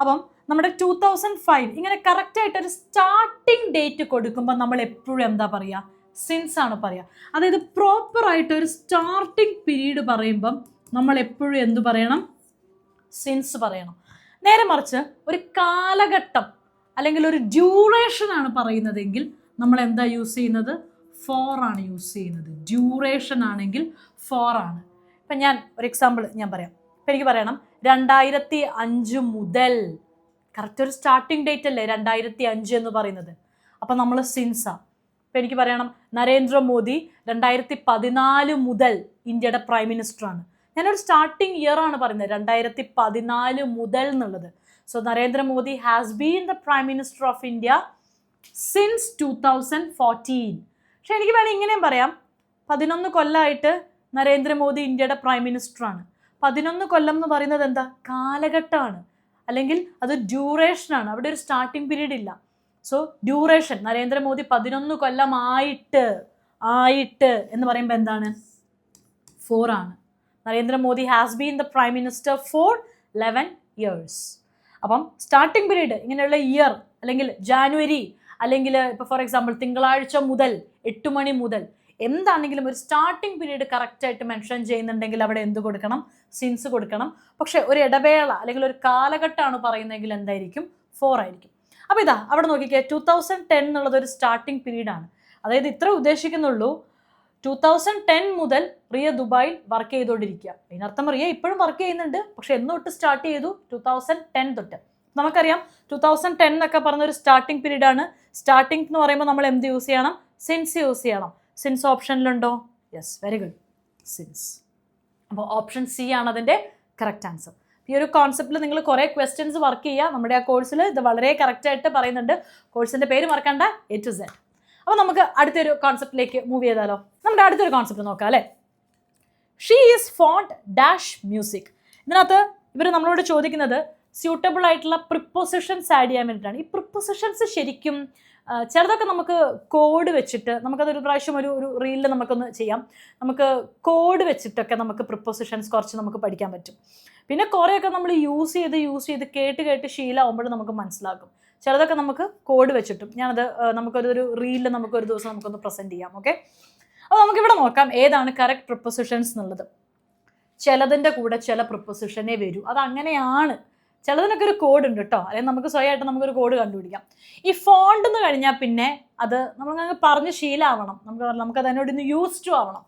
അപ്പം നമ്മുടെ ടൂ തൗസൻഡ് ഫൈവ് ഇങ്ങനെ കറക്റ്റായിട്ട് ഒരു സ്റ്റാർട്ടിംഗ് ഡേറ്റ് കൊടുക്കുമ്പോൾ നമ്മൾ എപ്പോഴും എന്താ പറയുക സിൻസ് ആണ് പറയുക അതായത് പ്രോപ്പറായിട്ട് ഒരു സ്റ്റാർട്ടിംഗ് പീരീഡ് പറയുമ്പം നമ്മൾ എപ്പോഴും എന്ത് പറയണം? സിൻസ് പറയണം. നേരെ മറിച്ച് ഒരു കാലഘട്ടം അല്ലെങ്കിൽ ഒരു ഡ്യൂറേഷൻ ആണ് പറയുന്നതെങ്കിൽ നമ്മൾ എന്താ യൂസ് ചെയ്യുന്നത്? ഫോർ ആണ് യൂസ് ചെയ്യുന്നത്. ഡ്യൂറേഷൻ ആണെങ്കിൽ ഫോർ ആണ്. ഇപ്പം ഞാൻ ഒരു എക്സാമ്പിൾ ഞാൻ പറയാം. ഇപ്പം എനിക്ക് പറയണം. രണ്ടായിരത്തി അഞ്ച് മുതൽ. കറക്റ്റ് ഒരു സ്റ്റാർട്ടിംഗ് ഡേറ്റ് അല്ലേ? രണ്ടായിരത്തി അഞ്ച് എന്ന് പറയുന്നത്. അപ്പം നമ്മൾ സിൻസ ഇപ്പം എനിക്ക് പറയണം നരേന്ദ്രമോദി രണ്ടായിരത്തി പതിനാല് മുതൽ ഇന്ത്യയുടെ പ്രൈം മിനിസ്റ്ററാണ് ഞാനൊരു സ്റ്റാർട്ടിംഗ് ഇയർ ആണ് പറയുന്നത് രണ്ടായിരത്തി പതിനാല് മുതൽ എന്നുള്ളത്. So Narendra Modi has been the prime minister of India since two thousand fourteen പക്ഷെ എനിക്ക് വേണമെങ്കിൽ ഇങ്ങനെയും പറയാം. പതിനൊന്ന് കൊല്ലമായിട്ട് നരേന്ദ്രമോദി ഇന്ത്യയുടെ പ്രൈം മിനിസ്റ്ററാണ് പതിനൊന്ന് കൊല്ലം എന്ന് പറയുന്നത് എന്താ? കാലഘട്ടമാണ്. അല്ലെങ്കിൽ അത് ഡ്യൂറേഷനാണ് അവിടെ ഒരു സ്റ്റാർട്ടിംഗ് പീരീഡ് ഇല്ല. സോ ഡ്യൂറേഷൻ നരേന്ദ്രമോദി പതിനൊന്ന് കൊല്ലമായിട്ട് ആയിട്ട് എന്ന് പറയുമ്പോൾ എന്താണ്? ഫോർ ആണ്. Narendra Modi has been the prime minister for eleven years അപ്പം സ്റ്റാർട്ടിംഗ് പീരീഡ് ഇങ്ങനെയുള്ള ഇയർ അല്ലെങ്കിൽ ജാനുവരി അല്ലെങ്കിൽ ഇപ്പോൾ ഫോർ എക്സാമ്പിൾ തിങ്കളാഴ്ച മുതൽ എട്ട് മണി മുതൽ എന്താണെങ്കിലും ഒരു സ്റ്റാർട്ടിംഗ് പീരീഡ് കറക്റ്റായിട്ട് മെൻഷൻ ചെയ്യുന്നുണ്ടെങ്കിൽ അവിടെ എന്ത് കൊടുക്കണം? സിൻസ് കൊടുക്കണം. പക്ഷേ ഒരു ഇടവേള അല്ലെങ്കിൽ ഒരു കാലഘട്ടമാണ് പറയുന്നതെങ്കിൽ എന്തായിരിക്കും? ഫോർ ആയിരിക്കും. അപ്പോൾ ഇതാ അവിടെ നോക്കിക്കേ ടു തൗസൻഡ് ടെൻ എന്നുള്ളത് ഒരു സ്റ്റാർട്ടിംഗ് പീരീഡാണ് അതായത് ഇത്ര ഉദ്ദേശിക്കുന്നുള്ളൂ. ടു തൗസൻഡ് ടെൻ മുതൽ റിയ ദുബായിൽ വർക്ക് ചെയ്തുകൊണ്ടിരിക്കുക അതിനർത്ഥം റിയ ഇപ്പോഴും വർക്ക് ചെയ്യുന്നുണ്ട്. പക്ഷെ എന്ന് തൊട്ട് സ്റ്റാർട്ട് ചെയ്തു ടു തൗസൻഡ് ടെൻ തൊട്ട്. നമുക്കറിയാം ടു തൗസൻഡ് ടെൻ എന്നൊക്കെ പറഞ്ഞ ഒരു സ്റ്റാർട്ടിംഗ് പീരീഡ് ആണ്. സ്റ്റാർട്ടിംഗ് എന്ന് പറയുമ്പോൾ നമ്മൾ എന്ത് യൂസ് ചെയ്യണം? സെൻസ് യൂസ് ചെയ്യണം. സിൻസ് ഓപ്ഷനിലുണ്ടോ യെസ് വെരി ഗുഡ് സിൻസ് അപ്പോൾ ഓപ്ഷൻ സി ആണ് അതിന്റെ കറക്റ്റ് ആൻസർ ഈ ഒരു കോൺസെപ്റ്റിൽ നിങ്ങൾ കുറേ ക്വസ്റ്റ്യൻസ് വർക്ക് ചെയ്യുക നമ്മുടെ ആ കോഴ്സിൽ ഇത് വളരെ കറക്റ്റായിട്ട് പറയുന്നുണ്ട്. കോഴ്സിന്റെ പേര് മറക്കണ്ട. എ ടു സെഡ് അപ്പോൾ നമുക്ക് അടുത്തൊരു കോൺസെപ്റ്റിലേക്ക് മൂവ് ചെയ്താലോ? നമ്മുടെ അടുത്തൊരു കോൺസെപ്റ്റ് നോക്കാം അല്ലേ? She is fond dash music ഇതിനകത്ത് ഇവർ നമ്മളോട് ചോദിക്കുന്നത് സ്യൂട്ടബിൾ ആയിട്ടുള്ള പ്രിപ്പൊസിഷൻസ് ആഡ് ചെയ്യാൻ വേണ്ടിയിട്ടാണ്. ഈ പ്രിപ്പൊസിഷൻസ് ശരിക്കും ചിലതൊക്കെ നമുക്ക് കോഡ് വെച്ചിട്ട് നമുക്കതൊരു പ്രാവശ്യം ഒരു ഒരു റീലിൽ നമുക്കൊന്ന് ചെയ്യാം. നമുക്ക് കോഡ് വെച്ചിട്ടൊക്കെ നമുക്ക് പ്രിപ്പോസിഷൻസ് കുറച്ച് നമുക്ക് പഠിക്കാൻ പറ്റും. പിന്നെ കുറേയൊക്കെ നമ്മൾ യൂസ് ചെയ്ത് യൂസ് ചെയ്ത് കേട്ട് കേട്ട് ശീലമാകുമ്പോൾ നമുക്ക് മനസ്സിലാക്കും. ചിലതൊക്കെ നമുക്ക് കോഡ് വെച്ചിട്ടും ഞാനത് നമുക്കൊരു ഒരു റീലിൽ നമുക്കൊരു ദിവസം നമുക്കൊന്ന് പ്രസന്റ് ചെയ്യാം ഓക്കെ അപ്പോൾ നമുക്കിവിടെ നോക്കാം ഏതാണ് കറക്റ്റ് പ്രിപ്പൊസിഷൻസ് എന്നുള്ളത്. ചിലതിന്റെ കൂടെ ചില പ്രിപ്പൊസിഷനേ വരൂ. അത് അങ്ങനെയാണ് ചിലതിനൊക്കെ ഒരു കോഡ് ഉണ്ട് കേട്ടോ അല്ലെങ്കിൽ നമുക്ക് സ്വയമായിട്ട് നമുക്കൊരു കോഡ് കണ്ടുപിടിക്കാം. ഈ ഫോണ്ട് എന്ന് കഴിഞ്ഞാൽ പിന്നെ അത് നമ്മളങ്ങ് പറഞ്ഞ് ശീലമാവണം നമുക്ക് നമുക്ക് അതിനോട് ഇന്ന് യൂസ് ടു ആവണം.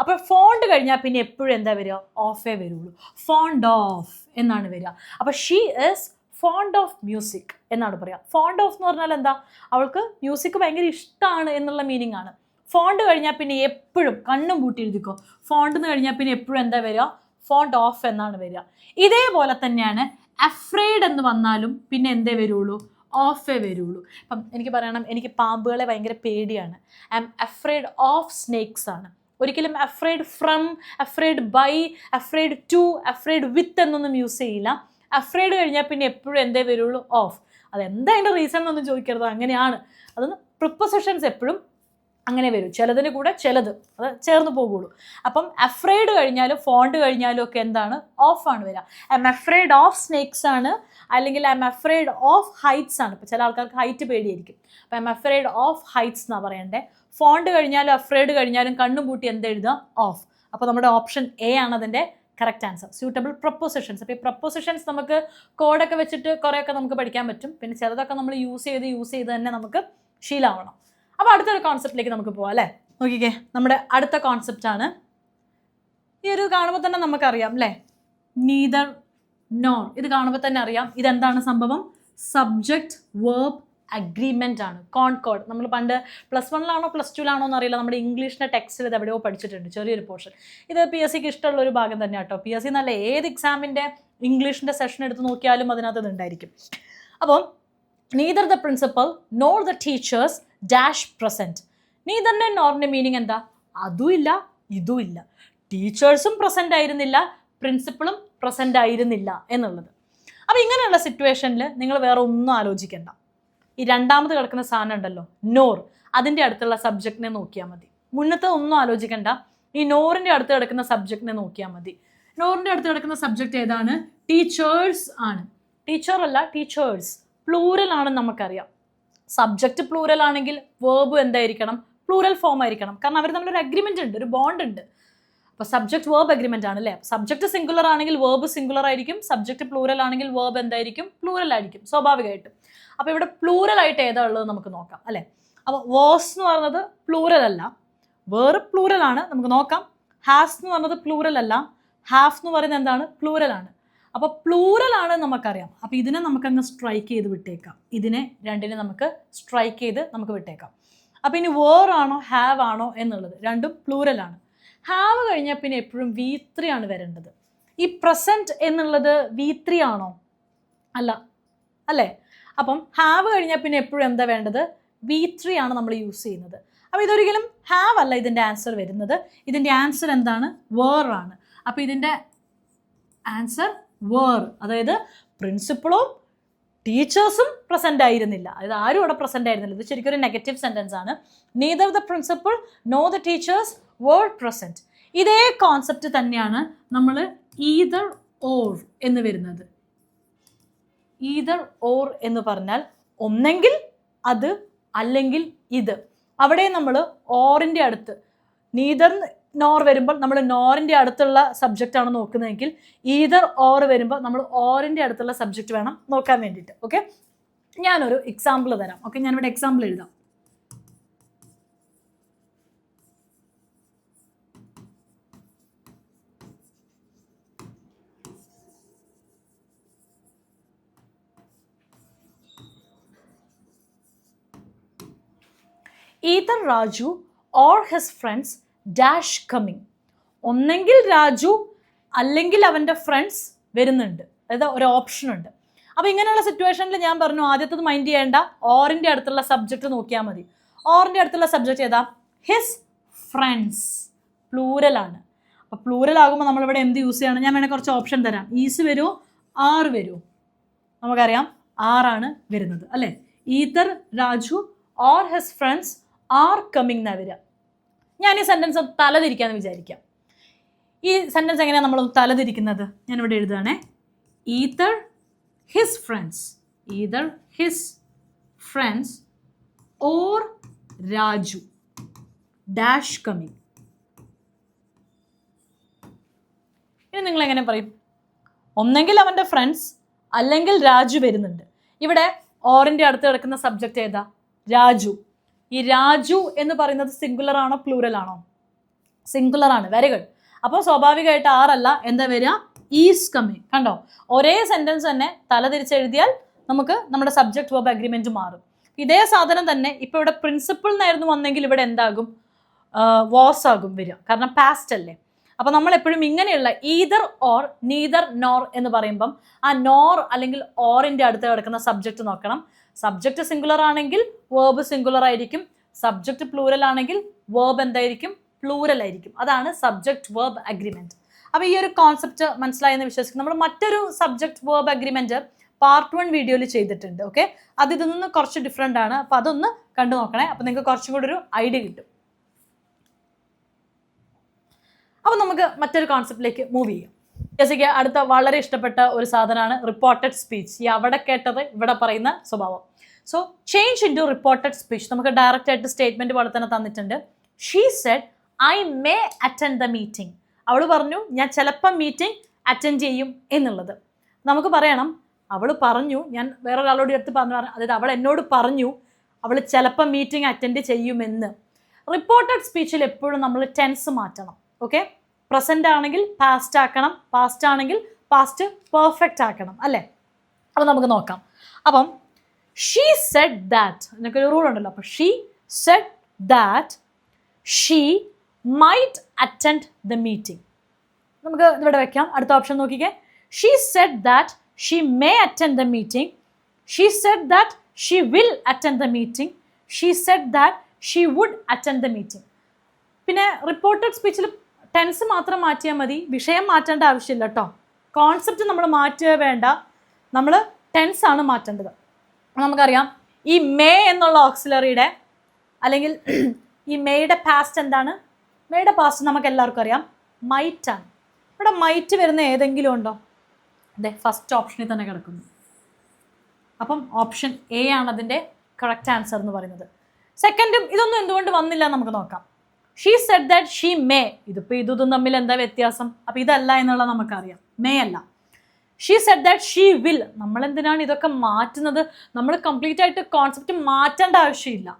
അപ്പോൾ ഫോണ്ട് കഴിഞ്ഞാൽ പിന്നെ എപ്പോഴും എന്താ വരിക? ഓഫേ വരുള്ളൂ. ഫോണ്ട് ഓഫ് എന്നാണ് വരിക. അപ്പോൾ she is fond of music എന്നാണ് പറയുക. ഫോണ്ട് ഓഫ് എന്ന് പറഞ്ഞാൽ എന്താ? അവൾക്ക് മ്യൂസിക് ഭയങ്കര ഇഷ്ടമാണ് എന്നുള്ള മീനിങ് ആണ്. ഫോണ്ട് കഴിഞ്ഞാൽ പിന്നെ എപ്പോഴും കണ്ണും പൂട്ടി എഴുതിക്കോ. ഫോണ്ട് എന്ന് കഴിഞ്ഞാൽ പിന്നെ എപ്പോഴും എന്താ വരിക? ഫോണ്ട് ഓഫ് എന്നാണ് വരിക. ഇതേപോലെ തന്നെയാണ് അഫ്രൈഡ് എന്ന് വന്നാലും പിന്നെ എന്തേ വരുള്ളൂ? ഓഫേ വരുള്ളൂ. ഇപ്പം എനിക്ക് പറയണം എനിക്ക് പാമ്പുകളെ ഭയങ്കര പേടിയാണ്. I am afraid of snakes ആണ്. ഒരിക്കലും afraid from afraid by afraid to afraid with എന്നൊന്നും യൂസ് ചെയ്യില്ല. അഫ്രൈഡ് കഴിഞ്ഞാൽ പിന്നെ എപ്പോഴും എന്തേ വരുള്ളൂ? ഓഫ് അതെന്താ അതിന്റെ റീസൺ എന്നൊന്നും ചോദിക്കരുത്. അങ്ങനെയാണ്. അതൊന്ന് പ്രിപ്പസിഷൻസ് എപ്പോഴും അങ്ങനെ വരും. ചിലതിന് കൂടെ ചിലത് അത് ചേർന്ന് പോകുള്ളൂ. അപ്പം അഫ്രൈഡ് കഴിഞ്ഞാലും ഫോണ്ട് കഴിഞ്ഞാലും ഒക്കെ എന്താണ്? ഓഫ് ആണ് വരിക I am afraid of snakes ആണ് അല്ലെങ്കിൽ I am afraid of heights ആണ്. ഇപ്പോൾ ചില ആൾക്കാർക്ക് ഹൈറ്റ് പേടിയായിരിക്കും. അപ്പം I am afraid of heights എന്നാണ് പറയണ്ടേ. ഫോണ്ട് കഴിഞ്ഞാലും അഫ്രൈഡ് കഴിഞ്ഞാലും കണ്ണും പൂട്ടി എന്ത് എഴുതുക? ഓഫ് അപ്പോൾ നമ്മുടെ ഓപ്ഷൻ എ ആണ് അതിന്റെ കറക്റ്റ് ആൻസർ സ്യൂട്ടബിൾ പ്രൊപ്പോസിഷൻസ് അപ്പോൾ ഈ പ്രൊപ്പോസിഷൻസ് നമുക്ക് കോഡൊക്കെ വെച്ചിട്ട് കുറേയൊക്കെ നമുക്ക് പഠിക്കാൻ പറ്റും. പിന്നെ ചിലതൊക്കെ നമ്മൾ യൂസ് ചെയ്ത് യൂസ് ചെയ്ത് തന്നെ നമുക്ക് ശീലമാവണം അപ്പോൾ അടുത്തൊരു കോൺസെപ്റ്റിലേക്ക് നമുക്ക് പോവാം അല്ലേ? നോക്കിക്കേ നമ്മുടെ അടുത്ത കോൺസെപ്റ്റാണ് ഈ ഒരു കാണുമ്പോൾ തന്നെ നമുക്കറിയാം അല്ലേ? നീതർ നോൺ ഇത് കാണുമ്പോൾ തന്നെ അറിയാം ഇതെന്താണ് സംഭവം? സബ്ജക്റ്റ് വേർബ് അഗ്രിമെന്റ് ആണ്. കോൺകോഡ് നമ്മൾ പണ്ട് പ്ലസ് വണ്ണിലാണോ പ്ലസ് ടുവിലാണോ എന്ന് അറിയില്ല നമ്മുടെ ഇംഗ്ലീഷിന്റെ ടെക്സ്റ്റിൽ ഇത് എവിടെയോ പഠിച്ചിട്ടുണ്ട് ചെറിയൊരു പോർഷൻ ഇത് പി എസ് സിക്ക് ഇഷ്ടമുള്ള ഒരു ഭാഗം തന്നെ കേട്ടോ പി എസ് സി നല്ല ഏത് എക്സാമിന്റെ ഇംഗ്ലീഷിന്റെ സെഷൻ എടുത്ത് നോക്കിയാലും അതിനകത്ത് ഇത് ഉണ്ടായിരിക്കും. അപ്പം neither the principal nor the teachers dash present നീ തന്നെ നോറിന്റെ മീനിങ് എന്താ? അതും ഇല്ല ഇതും ഇല്ല. ടീച്ചേഴ്സും പ്രസന്റ് ആയിരുന്നില്ല പ്രിൻസിപ്പളും പ്രസന്റ് ആയിരുന്നില്ല എന്നുള്ളത്. അപ്പോൾ ഇങ്ങനെയുള്ള സിറ്റുവേഷനിൽ നിങ്ങൾ വേറെ ഒന്നും ആലോചിക്കേണ്ട. ഈ രണ്ടാമത് കിടക്കുന്ന സാധനം ഉണ്ടല്ലോ നോർ. അതിന്റെ അടുത്തുള്ള സബ്ജക്റ്റിനെ നോക്കിയാൽ മതി. മുന്നത്തെ ഒന്നും ആലോചിക്കേണ്ട. ഈ നോറിന്റെ അടുത്ത് കിടക്കുന്ന സബ്ജക്റ്റിനെ നോക്കിയാൽ മതി. നോറിന്റെ അടുത്ത് കിടക്കുന്ന സബ്ജക്റ്റ് ഏതാണ്? ടീച്ചേഴ്സ് ആണ്. ടീച്ചർ അല്ല ടീച്ചേഴ്സ്. പ്ലൂറൽ ആണെന്ന് നമുക്കറിയാം. സബ്ജക്റ്റ് പ്ലൂറൽ ആണെങ്കിൽ വേർബ് എന്തായിരിക്കണം? പ്ലൂറൽ ഫോം ആയിരിക്കണം. കാരണം അവർ തമ്മിലൊരു അഗ്രിമെന്റ് ഉണ്ട് ഒരു ബോണ്ട് ഉണ്ട്. അപ്പോൾ സബ്ജക്റ്റ് വേർബ് അഗ്രിമെന്റ് ആണ് അല്ലേ? സബ്ജക്റ്റ് സിംഗുലർ ആണെങ്കിൽ വേർബ് സിംഗുലർ ആയിരിക്കും. സബ്ജക്റ്റ് പ്ലൂറൽ ആണെങ്കിൽ വേർബ് എന്തായിരിക്കും? പ്ലൂറൽ ആയിരിക്കും. സ്വാഭാവികമായിട്ടും. അപ്പോൾ ഇവിടെ പ്ലൂറൽ ആയിട്ട് ഏതാ ഉള്ളത് നമുക്ക് നോക്കാം അല്ലേ? അപ്പോൾ വേഴ്സ് എന്ന് പറയുന്നത് പ്ലൂറൽ അല്ല. വേറെ പ്ലൂറൽ ആണ്. നമുക്ക് നോക്കാം. ഹാസ് എന്ന് പറയുന്നത് പ്ലൂറൽ അല്ല. ഹാഫ് എന്ന് പറയുന്നത് എന്താണ്? പ്ലൂറൽ ആണ്. അപ്പോൾ പ്ലൂറൽ ആണ് നമുക്കറിയാം. അപ്പോൾ ഇതിനെ നമുക്ക് അങ്ങ് സ്ട്രൈക്ക് ചെയ്ത് വിട്ടേക്കാം. ഇതിനെ രണ്ടിനെ നമുക്ക് സ്ട്രൈക്ക് ചെയ്ത് നമുക്ക് വിട്ടേക്കാം. അപ്പോൾ ഇനി വേർ ആണോ ഹാവ് ആണോ എന്നുള്ളത് രണ്ടും പ്ലൂറൽ ആണ്. ഹാവ് കഴിഞ്ഞാൽ പിന്നെ എപ്പോഴും വി ത്രീ ആണ് വരേണ്ടത്. ഈ പ്രസന്റ് എന്നുള്ളത് വി ത്രീ ആണോ? അല്ല. അല്ലേ? അപ്പം ഹാവ് കഴിഞ്ഞാൽ പിന്നെ എപ്പോഴും എന്താ വേണ്ടത്? വി ത്രീ ആണ് നമ്മൾ യൂസ് ചെയ്യുന്നത്. അപ്പോൾ ഇതൊരിക്കലും ഹാവ് അല്ല ഇതിന്റെ ആൻസർ വരുന്നത്. ഇതിന്റെ ആൻസർ എന്താണ്? വേർ ആണ്. അപ്പോൾ ഇതിന്റെ ആൻസർ വേർ അതായത് പ്രിൻസിപ്പളും ടീച്ചേഴ്സും പ്രസന്റ് ആയിരുന്നില്ല. അതായത് ആരും അവിടെ പ്രസന്റ് ആയിരുന്നില്ല. ഇത് ശരിക്കും ഒരു നെഗറ്റീവ് സെന്റൻസ് ആണ്. Neither the principal nor the teachers were present ഇതേ കോൺസെപ്റ്റ് തന്നെയാണ് നമ്മൾ ഈതർ ഓർ എന്ന് വരുന്നത്. ഈതർ ഓർ എന്ന് പറഞ്ഞാൽ ഒന്നെങ്കിൽ അത് അല്ലെങ്കിൽ ഇത്. അവിടെ നമ്മൾ ഓറിന്റെ അടുത്ത് നീതർ നോർ വരുമ്പോൾ നമ്മൾ നോറിന്റെ അടുത്തുള്ള സബ്ജക്റ്റ് ആണ് നോക്കുന്നതെങ്കിൽ ഈതർ ഓർ വരുമ്പോൾ നമ്മൾ ഓറിന്റെ അടുത്തുള്ള സബ്ജക്റ്റ് വേണം നോക്കാൻ വേണ്ടിയിട്ട്. ഓക്കെ ഞാനൊരു എക്സാമ്പിൾ തരാം. ഓക്കെ ഞാനിവിടെ എക്സാമ്പിൾ എഴുതാം. Either Raju or his friends dash coming ഒന്നെങ്കിൽ രാജു അല്ലെങ്കിൽ അവന്റെ ഫ്രണ്ട്സ് വരുന്നുണ്ട്. അതായത് ഒരു ഓപ്ഷൻ ഉണ്ട്. അപ്പോൾ ഇങ്ങനെയുള്ള സിറ്റുവേഷനിൽ ഞാൻ പറഞ്ഞു ആദ്യത്തത് മൈൻഡ് ചെയ്യേണ്ട. ഓറിന്റെ അടുത്തുള്ള സബ്ജക്റ്റ് നോക്കിയാൽ മതി. ഓറിന്റെ അടുത്തുള്ള സബ്ജക്റ്റ് ഏതാ? ഹിസ് ഫ്രണ്ട്സ് പ്ലൂരലാണ് അപ്പോൾ പ്ലൂരൽ ആകുമ്പോൾ നമ്മളിവിടെ എന്ത് യൂസ് ചെയ്യണം? ഞാൻ വേണേൽ കുറച്ച് ഓപ്ഷൻ തരാം. ഈസ് വരുമോ ആർ വരുമോ നമുക്കറിയാം ആറാണ് വരുന്നത് അല്ലേ? Either Raju or his friends are coming എന്നാണ് വരിക. ഞാൻ ഈ സെന്റൻസ് തലതിരിക്കാന്ന് വിചാരിക്കാം. ഈ സെന്റൻസ് എങ്ങനെയാണ് നമ്മൾ തലതിരിക്കുന്നത്? ഞാനിവിടെ എഴുതുകയാണേ either his friends either his friends or Raju dash coming ഇനി നിങ്ങൾ എങ്ങനെ പറയും? ഒന്നെങ്കിൽ അവന്റെ ഫ്രണ്ട്സ് അല്ലെങ്കിൽ രാജു വരുന്നുണ്ട്. ഇവിടെ ഓറിന്റെ അടുത്ത് കിടക്കുന്ന സബ്ജക്റ്റ് ഏതാ? രാജു. ഈ രാജു എന്ന് പറയുന്നത് സിംഗുലർ ആണോ പ്ലൂറൽ ആണോ? സിംഗുലർ ആണ്. വെരി ഗുഡ് അപ്പോൾ സ്വാഭാവികമായിട്ട് ആറല്ല. എന്താ വരിക? ഈസ് കമ്മിങ് കണ്ടോ? ഒരേ സെന്റൻസ് തന്നെ തല തിരിച്ചെഴുതിയാൽ നമുക്ക് നമ്മുടെ സബ്ജക്ട് വേർബ് അഗ്രിമെന്റ് മാറും. ഇതേ സാധനം തന്നെ ഇപ്പോൾ ഇവിടെ പ്രിൻസിപ്പിൾ എന്നായിരുന്നു വന്നെങ്കിൽ ഇവിടെ എന്താകും? വാസ് ആകും വരിക. കാരണം പാസ്റ്റ് അല്ലേ. അപ്പോൾ നമ്മൾ എപ്പോഴും ഇങ്ങനെയുള്ള ഈതർ ഓർ നീതർ നോർ എന്ന് പറയുമ്പം ആ നോർ അല്ലെങ്കിൽ ഓറിന്റെ അടുത്ത് കിടക്കുന്ന സബ്ജക്റ്റ് നോക്കണം. സബ്ജക്റ്റ് സിംഗുലർ ആണെങ്കിൽ വേർബ് സിംഗുലർ ആയിരിക്കും. സബ്ജക്റ്റ് പ്ലൂരൽ ആണെങ്കിൽ വേർബ് എന്തായിരിക്കും? പ്ലൂരൽ ആയിരിക്കും. അതാണ് സബ്ജക്റ്റ് വേർബ് അഗ്രിമെന്റ് അപ്പോൾ ഈ ഒരു കോൺസെപ്റ്റ് മനസ്സിലായെന്ന് വിശ്വസിക്കുന്നു. നമ്മൾ മറ്റൊരു subject verb agreement part one വീഡിയോയിൽ ചെയ്തിട്ടുണ്ട്. ഓക്കെ അത് ഇതിൽ നിന്ന് കുറച്ച് ഡിഫറെന്റ് ആണ്. അപ്പോൾ അതൊന്ന് കണ്ടു നോക്കണേ. അപ്പോൾ നിങ്ങൾക്ക് കുറച്ചും കൂടി ഒരു ഐഡിയ കിട്ടും. അപ്പോൾ നമുക്ക് മറ്റൊരു കോൺസെപ്റ്റിലേക്ക് മൂവ് ചെയ്യാം. ജസിക്ക് അടുത്ത വളരെ ഇഷ്ടപ്പെട്ട ഒരു സാധനമാണ് റിപ്പോർട്ടഡ് സ്പീച്ച് ഈ അവിടെ കേട്ടത് ഇവിടെ പറയുന്ന സ്വഭാവം. So change into reported speech നമുക്ക് ഡയറക്റ്റ് ആയിട്ട് സ്റ്റേറ്റ്മെന്റ് പോലെ തന്നെ തന്നിട്ടുണ്ട്. She said I may attend the meeting അവൾ പറഞ്ഞു ഞാൻ ചിലപ്പം മീറ്റിംഗ് അറ്റൻഡ് ചെയ്യും എന്നുള്ളത്. നമുക്ക് പറയണം അവൾ പറഞ്ഞു ഞാൻ വേറൊരാളോട് എടുത്ത് പറഞ്ഞു അതായത് അവൾ എന്നോട് പറഞ്ഞു അവൾ ചിലപ്പം മീറ്റിംഗ് അറ്റൻഡ് ചെയ്യുമെന്ന്. റിപ്പോർട്ടഡ് സ്പീച്ചിൽ എപ്പോഴും നമ്മൾ ടെൻസ് മാറ്റണം ഓക്കെ പ്രസന്റ് ആണെങ്കിൽ പാസ്റ്റ് ആക്കണം പാസ്റ്റ് ആണെങ്കിൽ പാസ്റ്റ് പെർഫെക്റ്റ് ആക്കണം അല്ലേ? അപ്പോൾ നമുക്ക് നോക്കാം. അപ്പം ഷീ സെഡ് ദാറ്റ് എന്നൊക്കെ ഒരു റൂൾ ഉണ്ടല്ലോ. അപ്പം she said that she might attend the meeting നമുക്ക് ഇവിടെ വെക്കാം. അടുത്ത ഓപ്ഷൻ നോക്കിക്കേ. She said that she may attend the meeting she said that she will attend the meeting she said that she would attend the meeting പിന്നെ reported സ്പീച്ചിൽ tense മാത്രം മാറ്റിയാൽ മതി. വിഷയം മാറ്റേണ്ട ആവശ്യമില്ല കേട്ടോ കോൺസെപ്റ്റ് നമ്മൾ മാറ്റുക വേണ്ട. നമ്മൾ ടെൻസ് ആണ് മാറ്റേണ്ടത്. നമുക്കറിയാം ഈ മേ എന്നുള്ള ഓക്സിലറിയുടെ അല്ലെങ്കിൽ ഈ മേയുടെ പാസ്റ്റ് എന്താണ്? മേയുടെ പാസ്റ്റ് നമുക്ക് എല്ലാവർക്കും അറിയാം. മൈറ്റ് ആണ്. ഇവിടെ മൈറ്റ് വരുന്ന ഏതെങ്കിലും ഉണ്ടോ? അതെ ഫസ്റ്റ് ഓപ്ഷനിൽ തന്നെ കിടക്കുന്നു. അപ്പം ഓപ്ഷൻ എ ആണ് അതിന്റെ കറക്റ്റ് ആൻസർ എന്ന് പറയുന്നത്. സെക്കൻഡും ഇതൊന്നും എന്തുകൊണ്ട് വന്നില്ല നമുക്ക് നോക്കാം. She said that she may ഇതിപ്പോൾ ഇതും തമ്മിൽ എന്താ വ്യത്യാസം? അപ്പം ഇതല്ല എന്നുള്ള നമുക്കറിയാം. മേ അല്ല. She said that she will നമ്മൾ എന്തിനാണ് ഇതൊക്കെ മാറ്റുന്നത്? നമ്മൾ കംപ്ലീറ്റ് ആയിട്ട് കോൺസെപ്റ്റ് മാറ്റേണ്ട ആവശ്യമില്ല.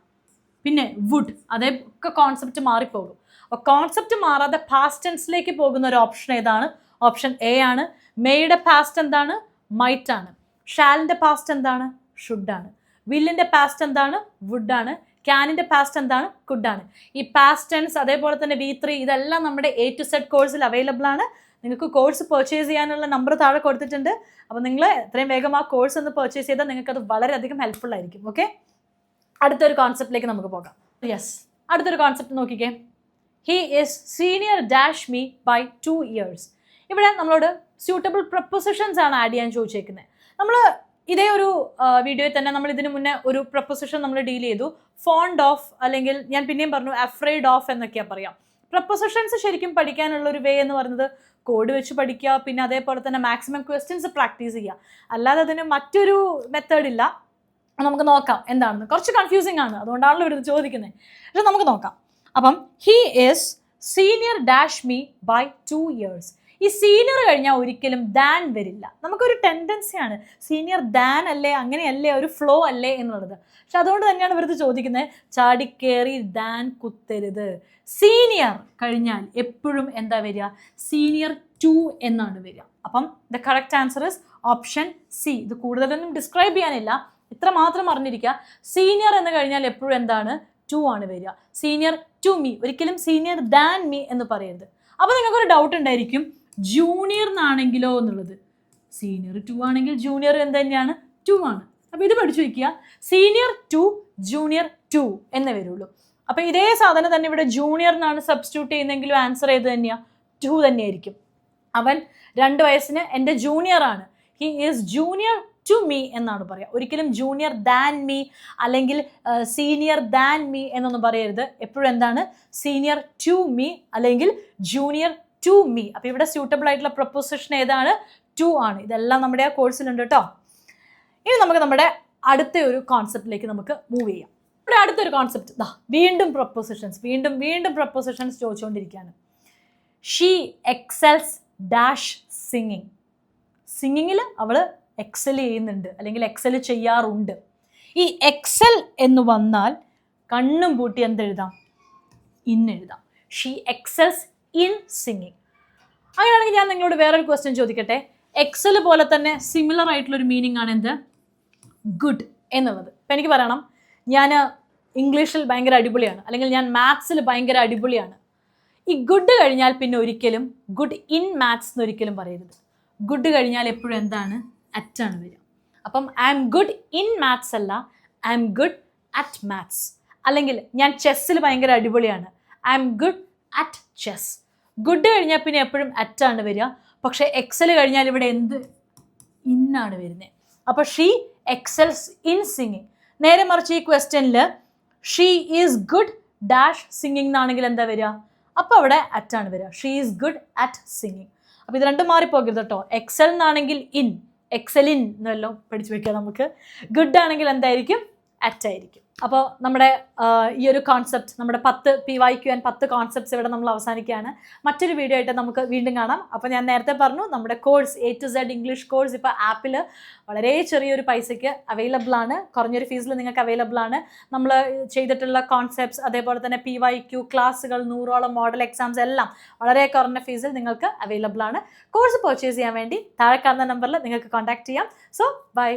പിന്നെ വുഡ് അതേ ഒക്കെ കോൺസെപ്റ്റ് മാറിപ്പോകും. അപ്പോൾ കോൺസെപ്റ്റ് മാറാതെ പാസ്റ്റ് ടെൻസിലേക്ക് പോകുന്ന ഒരു ഓപ്ഷൻ ഏതാണ്? ഓപ്ഷൻ എ ആണ്. മേയുടെ പാസ്റ്റ് എന്താണ്? മൈറ്റ് ആണ്. ഷാലിന്റെ പാസ്റ്റ് എന്താണ്? ഷുഡാണ് വില്ലിന്റെ പാസ്റ്റ് എന്താണ്? വുഡാണ് ക്യാനിന്റെ പാസ്റ്റ് എന്താണ്? കുഡാണ് ഈ പാസ്റ്റ് ടെൻസ് അതേപോലെ തന്നെ വി ത്രീ ഇതെല്ലാം നമ്മുടെ എ ടു സെഡ് കോഴ്സിൽ അവൈലബിൾ ആണ്. നിങ്ങൾക്ക് കോഴ്സ് പർച്ചേസ് ചെയ്യാനുള്ള നമ്പർ താഴെ കൊടുത്തിട്ടുണ്ട്. അപ്പോൾ നിങ്ങൾ എത്രയും വേഗം ആ കോഴ്സ് ഒന്ന് പർച്ചേസ് ചെയ്താൽ നിങ്ങൾക്ക് അത് വളരെയധികം ഹെൽപ്ഫുൾ ആയിരിക്കും. ഓക്കെ അടുത്തൊരു കോൺസെപ്റ്റിലേക്ക് നമുക്ക് പോകാം. യെസ് അടുത്തൊരു കോൺസെപ്റ്റ് നോക്കിക്കേ. He is senior dash me by two years ഇവിടെ നമ്മളോട് സ്യൂട്ടബിൾ പ്രപ്പോസിഷൻസ് ആണ് ആഡ് ചെയ്യാൻ ചോദിച്ചേക്കുന്നത് നമ്മൾ ഇതേ ഒരു വീഡിയോയിൽ തന്നെ നമ്മൾ ഇതിനു മുന്നേ ഒരു പ്രപ്പോസിഷൻ നമ്മൾ ഡീൽ ചെയ്തു. ഫോണ്ട് ഓഫ് അല്ലെങ്കിൽ ഞാൻ പിന്നെയും പറഞ്ഞു അഫ്രൈഡ് ഓഫ് എന്നൊക്കെയാണ് പറയാം. പ്രപ്പോസിഷൻസ് ശരിക്കും പഠിക്കാനുള്ള ഒരു വേ എന്ന് പറയുന്നത് കോഡ് വെച്ച് പഠിക്കുക പിന്നെ അതേപോലെ തന്നെ മാക്സിമം ക്വസ്റ്റ്യൻസ് പ്രാക്ടീസ് ചെയ്യുക. അല്ലാതെ അതിന് മറ്റൊരു മെത്തേഡ് ഇല്ല. നമുക്ക് നോക്കാം എന്താണെന്ന്. കുറച്ച് കൺഫ്യൂസിങ് ആണ്. അതുകൊണ്ടാണല്ലോ ഇവിടുന്ന് ചോദിക്കുന്നത് പക്ഷെ നമുക്ക് നോക്കാം. അപ്പം he is senior dash me by two years ഈ സീനിയർ കഴിഞ്ഞാൽ ഒരിക്കലും ദാൻ വരില്ല. നമുക്കൊരു ടെൻഡൻസിയാണ് സീനിയർ ദാൻ അല്ലേ അങ്ങനെയല്ലേ ഒരു ഫ്ലോ അല്ലേ എന്നുള്ളത്. പക്ഷെ അതുകൊണ്ട് തന്നെയാണ് ഇവരത് ചോദിക്കുന്നത് ചാടിക്കേറി ദാൻ കുത്തരുത്. സീനിയർ കഴിഞ്ഞാൽ എപ്പോഴും എന്താ വരിക? സീനിയർ ടു എന്നാണ് വരിക. അപ്പം the correct answer is option C ഇത് കൂടുതലൊന്നും ഡിസ്ക്രൈബ് ചെയ്യാനില്ല. ഇത്ര മാത്രം അറിഞ്ഞിരിക്കുക. സീനിയർ എന്ന് കഴിഞ്ഞാൽ എപ്പോഴും എന്താണ്? ടു ആണ് വരിക. സീനിയർ ടു മീ ഒരിക്കലും സീനിയർ ദാൻ മീ എന്ന് പറയരുത്. അപ്പോൾ നിങ്ങൾക്കൊരു ഡൗട്ട് ഉണ്ടായിരിക്കും. ജൂനിയർ എന്നാണെങ്കിലോ എന്നുള്ളത്. സീനിയർ ടു ആണെങ്കിൽ ജൂനിയർ എന്ത് തന്നെയാണ്? ടു ആണ്. അപ്പോൾ ഇത് പഠിച്ചു വയ്ക്കുക സീനിയർ ടു ജൂനിയർ ടു എന്നേ വരുള്ളൂ. അപ്പോൾ ഇതേ സാധനം തന്നെ ഇവിടെ ജൂനിയർ എന്നാണ് സബ്സ്റ്റിറ്റ്യൂട്ട് ചെയ്യുന്നെങ്കിലും ആൻസർ ഏത് തന്നെയാണ് ടു തന്നെയായിരിക്കും. അവൻ രണ്ട് വയസ്സിന് എന്റെ ജൂനിയർ ആണ്. He is junior to me എന്നാണ് പറയുക ഒരിക്കലും ജൂനിയർ ദാൻ മീ അല്ലെങ്കിൽ സീനിയർ ദാൻ മീ എന്നൊന്നും പറയരുത്. എപ്പോഴും എന്താണ്? സീനിയർ ടു മീ അല്ലെങ്കിൽ ജൂനിയർ ടു മീ അപ്പോൾ ഇവിടെ സ്യൂട്ടബിൾ ആയിട്ടുള്ള പ്രൊപ്പോസിഷൻ ഏതാണ്? ടു ആണ്. ഇതെല്ലാം നമ്മുടെ ആ കോഴ്സിലുണ്ട് കേട്ടോ ഇനി നമുക്ക് നമ്മുടെ അടുത്ത ഒരു കോൺസെപ്റ്റിലേക്ക് നമുക്ക് മൂവ് ചെയ്യാം. ഇവിടെ അടുത്തൊരു കോൺസെപ്റ്റ് ദാ വീണ്ടും പ്രൊപ്പോസിഷൻസ് വീണ്ടും വീണ്ടും പ്രൊപ്പോസിഷൻസ് ചോദിച്ചുകൊണ്ടിരിക്കുകയാണ് ഷീ എക്സെൽസ് ഡാഷ് സിംഗിങ് സിംഗിങ്ങിൽ അവൾ എക്സൽ ചെയ്യുന്നുണ്ട്. അല്ലെങ്കിൽ എക്സൽ ചെയ്യാറുണ്ട്. ഈ എക്സൽ എന്ന് വന്നാൽ കണ്ണും പൂട്ടി എന്തെഴുതാം? ഇന്നെഴുതാം. She excels in singing. അങ്ങനെയാണെങ്കിൽ ഞാൻ നിങ്ങളോട് വേറൊരു ക്വസ്റ്റ്യൻ ചോദിക്കട്ടെ? എക്സൽ പോലെ തന്നെ സിമിലർ ആയിട്ടുള്ളൊരു മീനിങ് ആണ് എന്ത്? ഗുഡ് എന്നുള്ളത്. ഇപ്പം എനിക്ക് പറയണം ഞാൻ ഇംഗ്ലീഷിൽ ഭയങ്കര അടിപൊളിയാണ് അല്ലെങ്കിൽ ഞാൻ മാത്സിൽ ഭയങ്കര അടിപൊളിയാണ്. ഈ ഗുഡ് കഴിഞ്ഞാൽ പിന്നെ ഒരിക്കലും ഗുഡ് ഇൻ മാത്സ് എന്ന് ഒരിക്കലും പറയരുത്. ഗുഡ് കഴിഞ്ഞാൽ എപ്പോഴും എന്താണ്? അറ്റാണ് വരിക. അപ്പം I am good in maths അല്ല I am good at maths അല്ലെങ്കിൽ ഞാൻ ചെസ്സിൽ ഭയങ്കര അടിപൊളിയാണ് I am good at chess good കഴിഞ്ഞാൽ പിന്നെ എപ്പോഴും അറ്റ് ആണ് വരിക. പക്ഷേ എക്സൽ കഴിഞ്ഞാൽ ഇവിടെ എന്ത് ഇന്നാണ് വരുന്നത് അപ്പോൾ ഷീ എക്സൽസ് ഇൻ സിംഗിങ് നേരെ മറിച്ച് ഈ ക്വസ്റ്റ്യനിൽ she is good dash singing എന്നാണെങ്കിൽ എന്താ വരിക? അപ്പോൾ അവിടെ അറ്റ് ആണ് വരിക. She is good at singing അപ്പോൾ ഇത് രണ്ടും മാറിപ്പോകരുത് കേട്ടോ എക്സൽ എന്നാണെങ്കിൽ ഇൻ എക്സലിൻ എന്നെല്ലാം പഠിച്ചു വെക്കാം നമുക്ക്. ഗുഡ് ആണെങ്കിൽ എന്തായിരിക്കും? അറ്റ് ആയിരിക്കും. അപ്പോൾ നമ്മുടെ ഈ ഒരു കോൺസെപ്റ്റ് നമ്മുടെ പത്ത് പി വൈ ക്യു ആൻഡ് പത്ത് കോൺസെപ്റ്റ്സ് ഇവിടെ നമ്മൾ അവസാനിക്കുകയാണ്. മറ്റൊരു വീഡിയോ ആയിട്ട് നമുക്ക് വീണ്ടും കാണാം. അപ്പോൾ ഞാൻ നേരത്തെ പറഞ്ഞു നമ്മുടെ course A to Z English course ഇപ്പോൾ ആപ്പിൽ വളരെ ചെറിയൊരു പൈസയ്ക്ക് അവൈലബിൾ ആണ്. കുറഞ്ഞൊരു ഫീസിൽ നിങ്ങൾക്ക് അവൈലബിൾ ആണ്. നമ്മൾ ചെയ്തിട്ടുള്ള കോൺസെപ്റ്റ്സ് അതേപോലെ തന്നെ പി വൈ ക്യു ക്ലാസ്സുകൾ നൂറോളം മോഡൽ എക്സാംസ് എല്ലാം വളരെ കുറഞ്ഞ ഫീസിൽ നിങ്ങൾക്ക് അവൈലബിൾ ആണ്. കോഴ്സ് പർച്ചേസ് ചെയ്യാൻ വേണ്ടി താഴെ കാണുന്ന നമ്പറിൽ നിങ്ങൾക്ക് കോൺടാക്ട് ചെയ്യാം. So by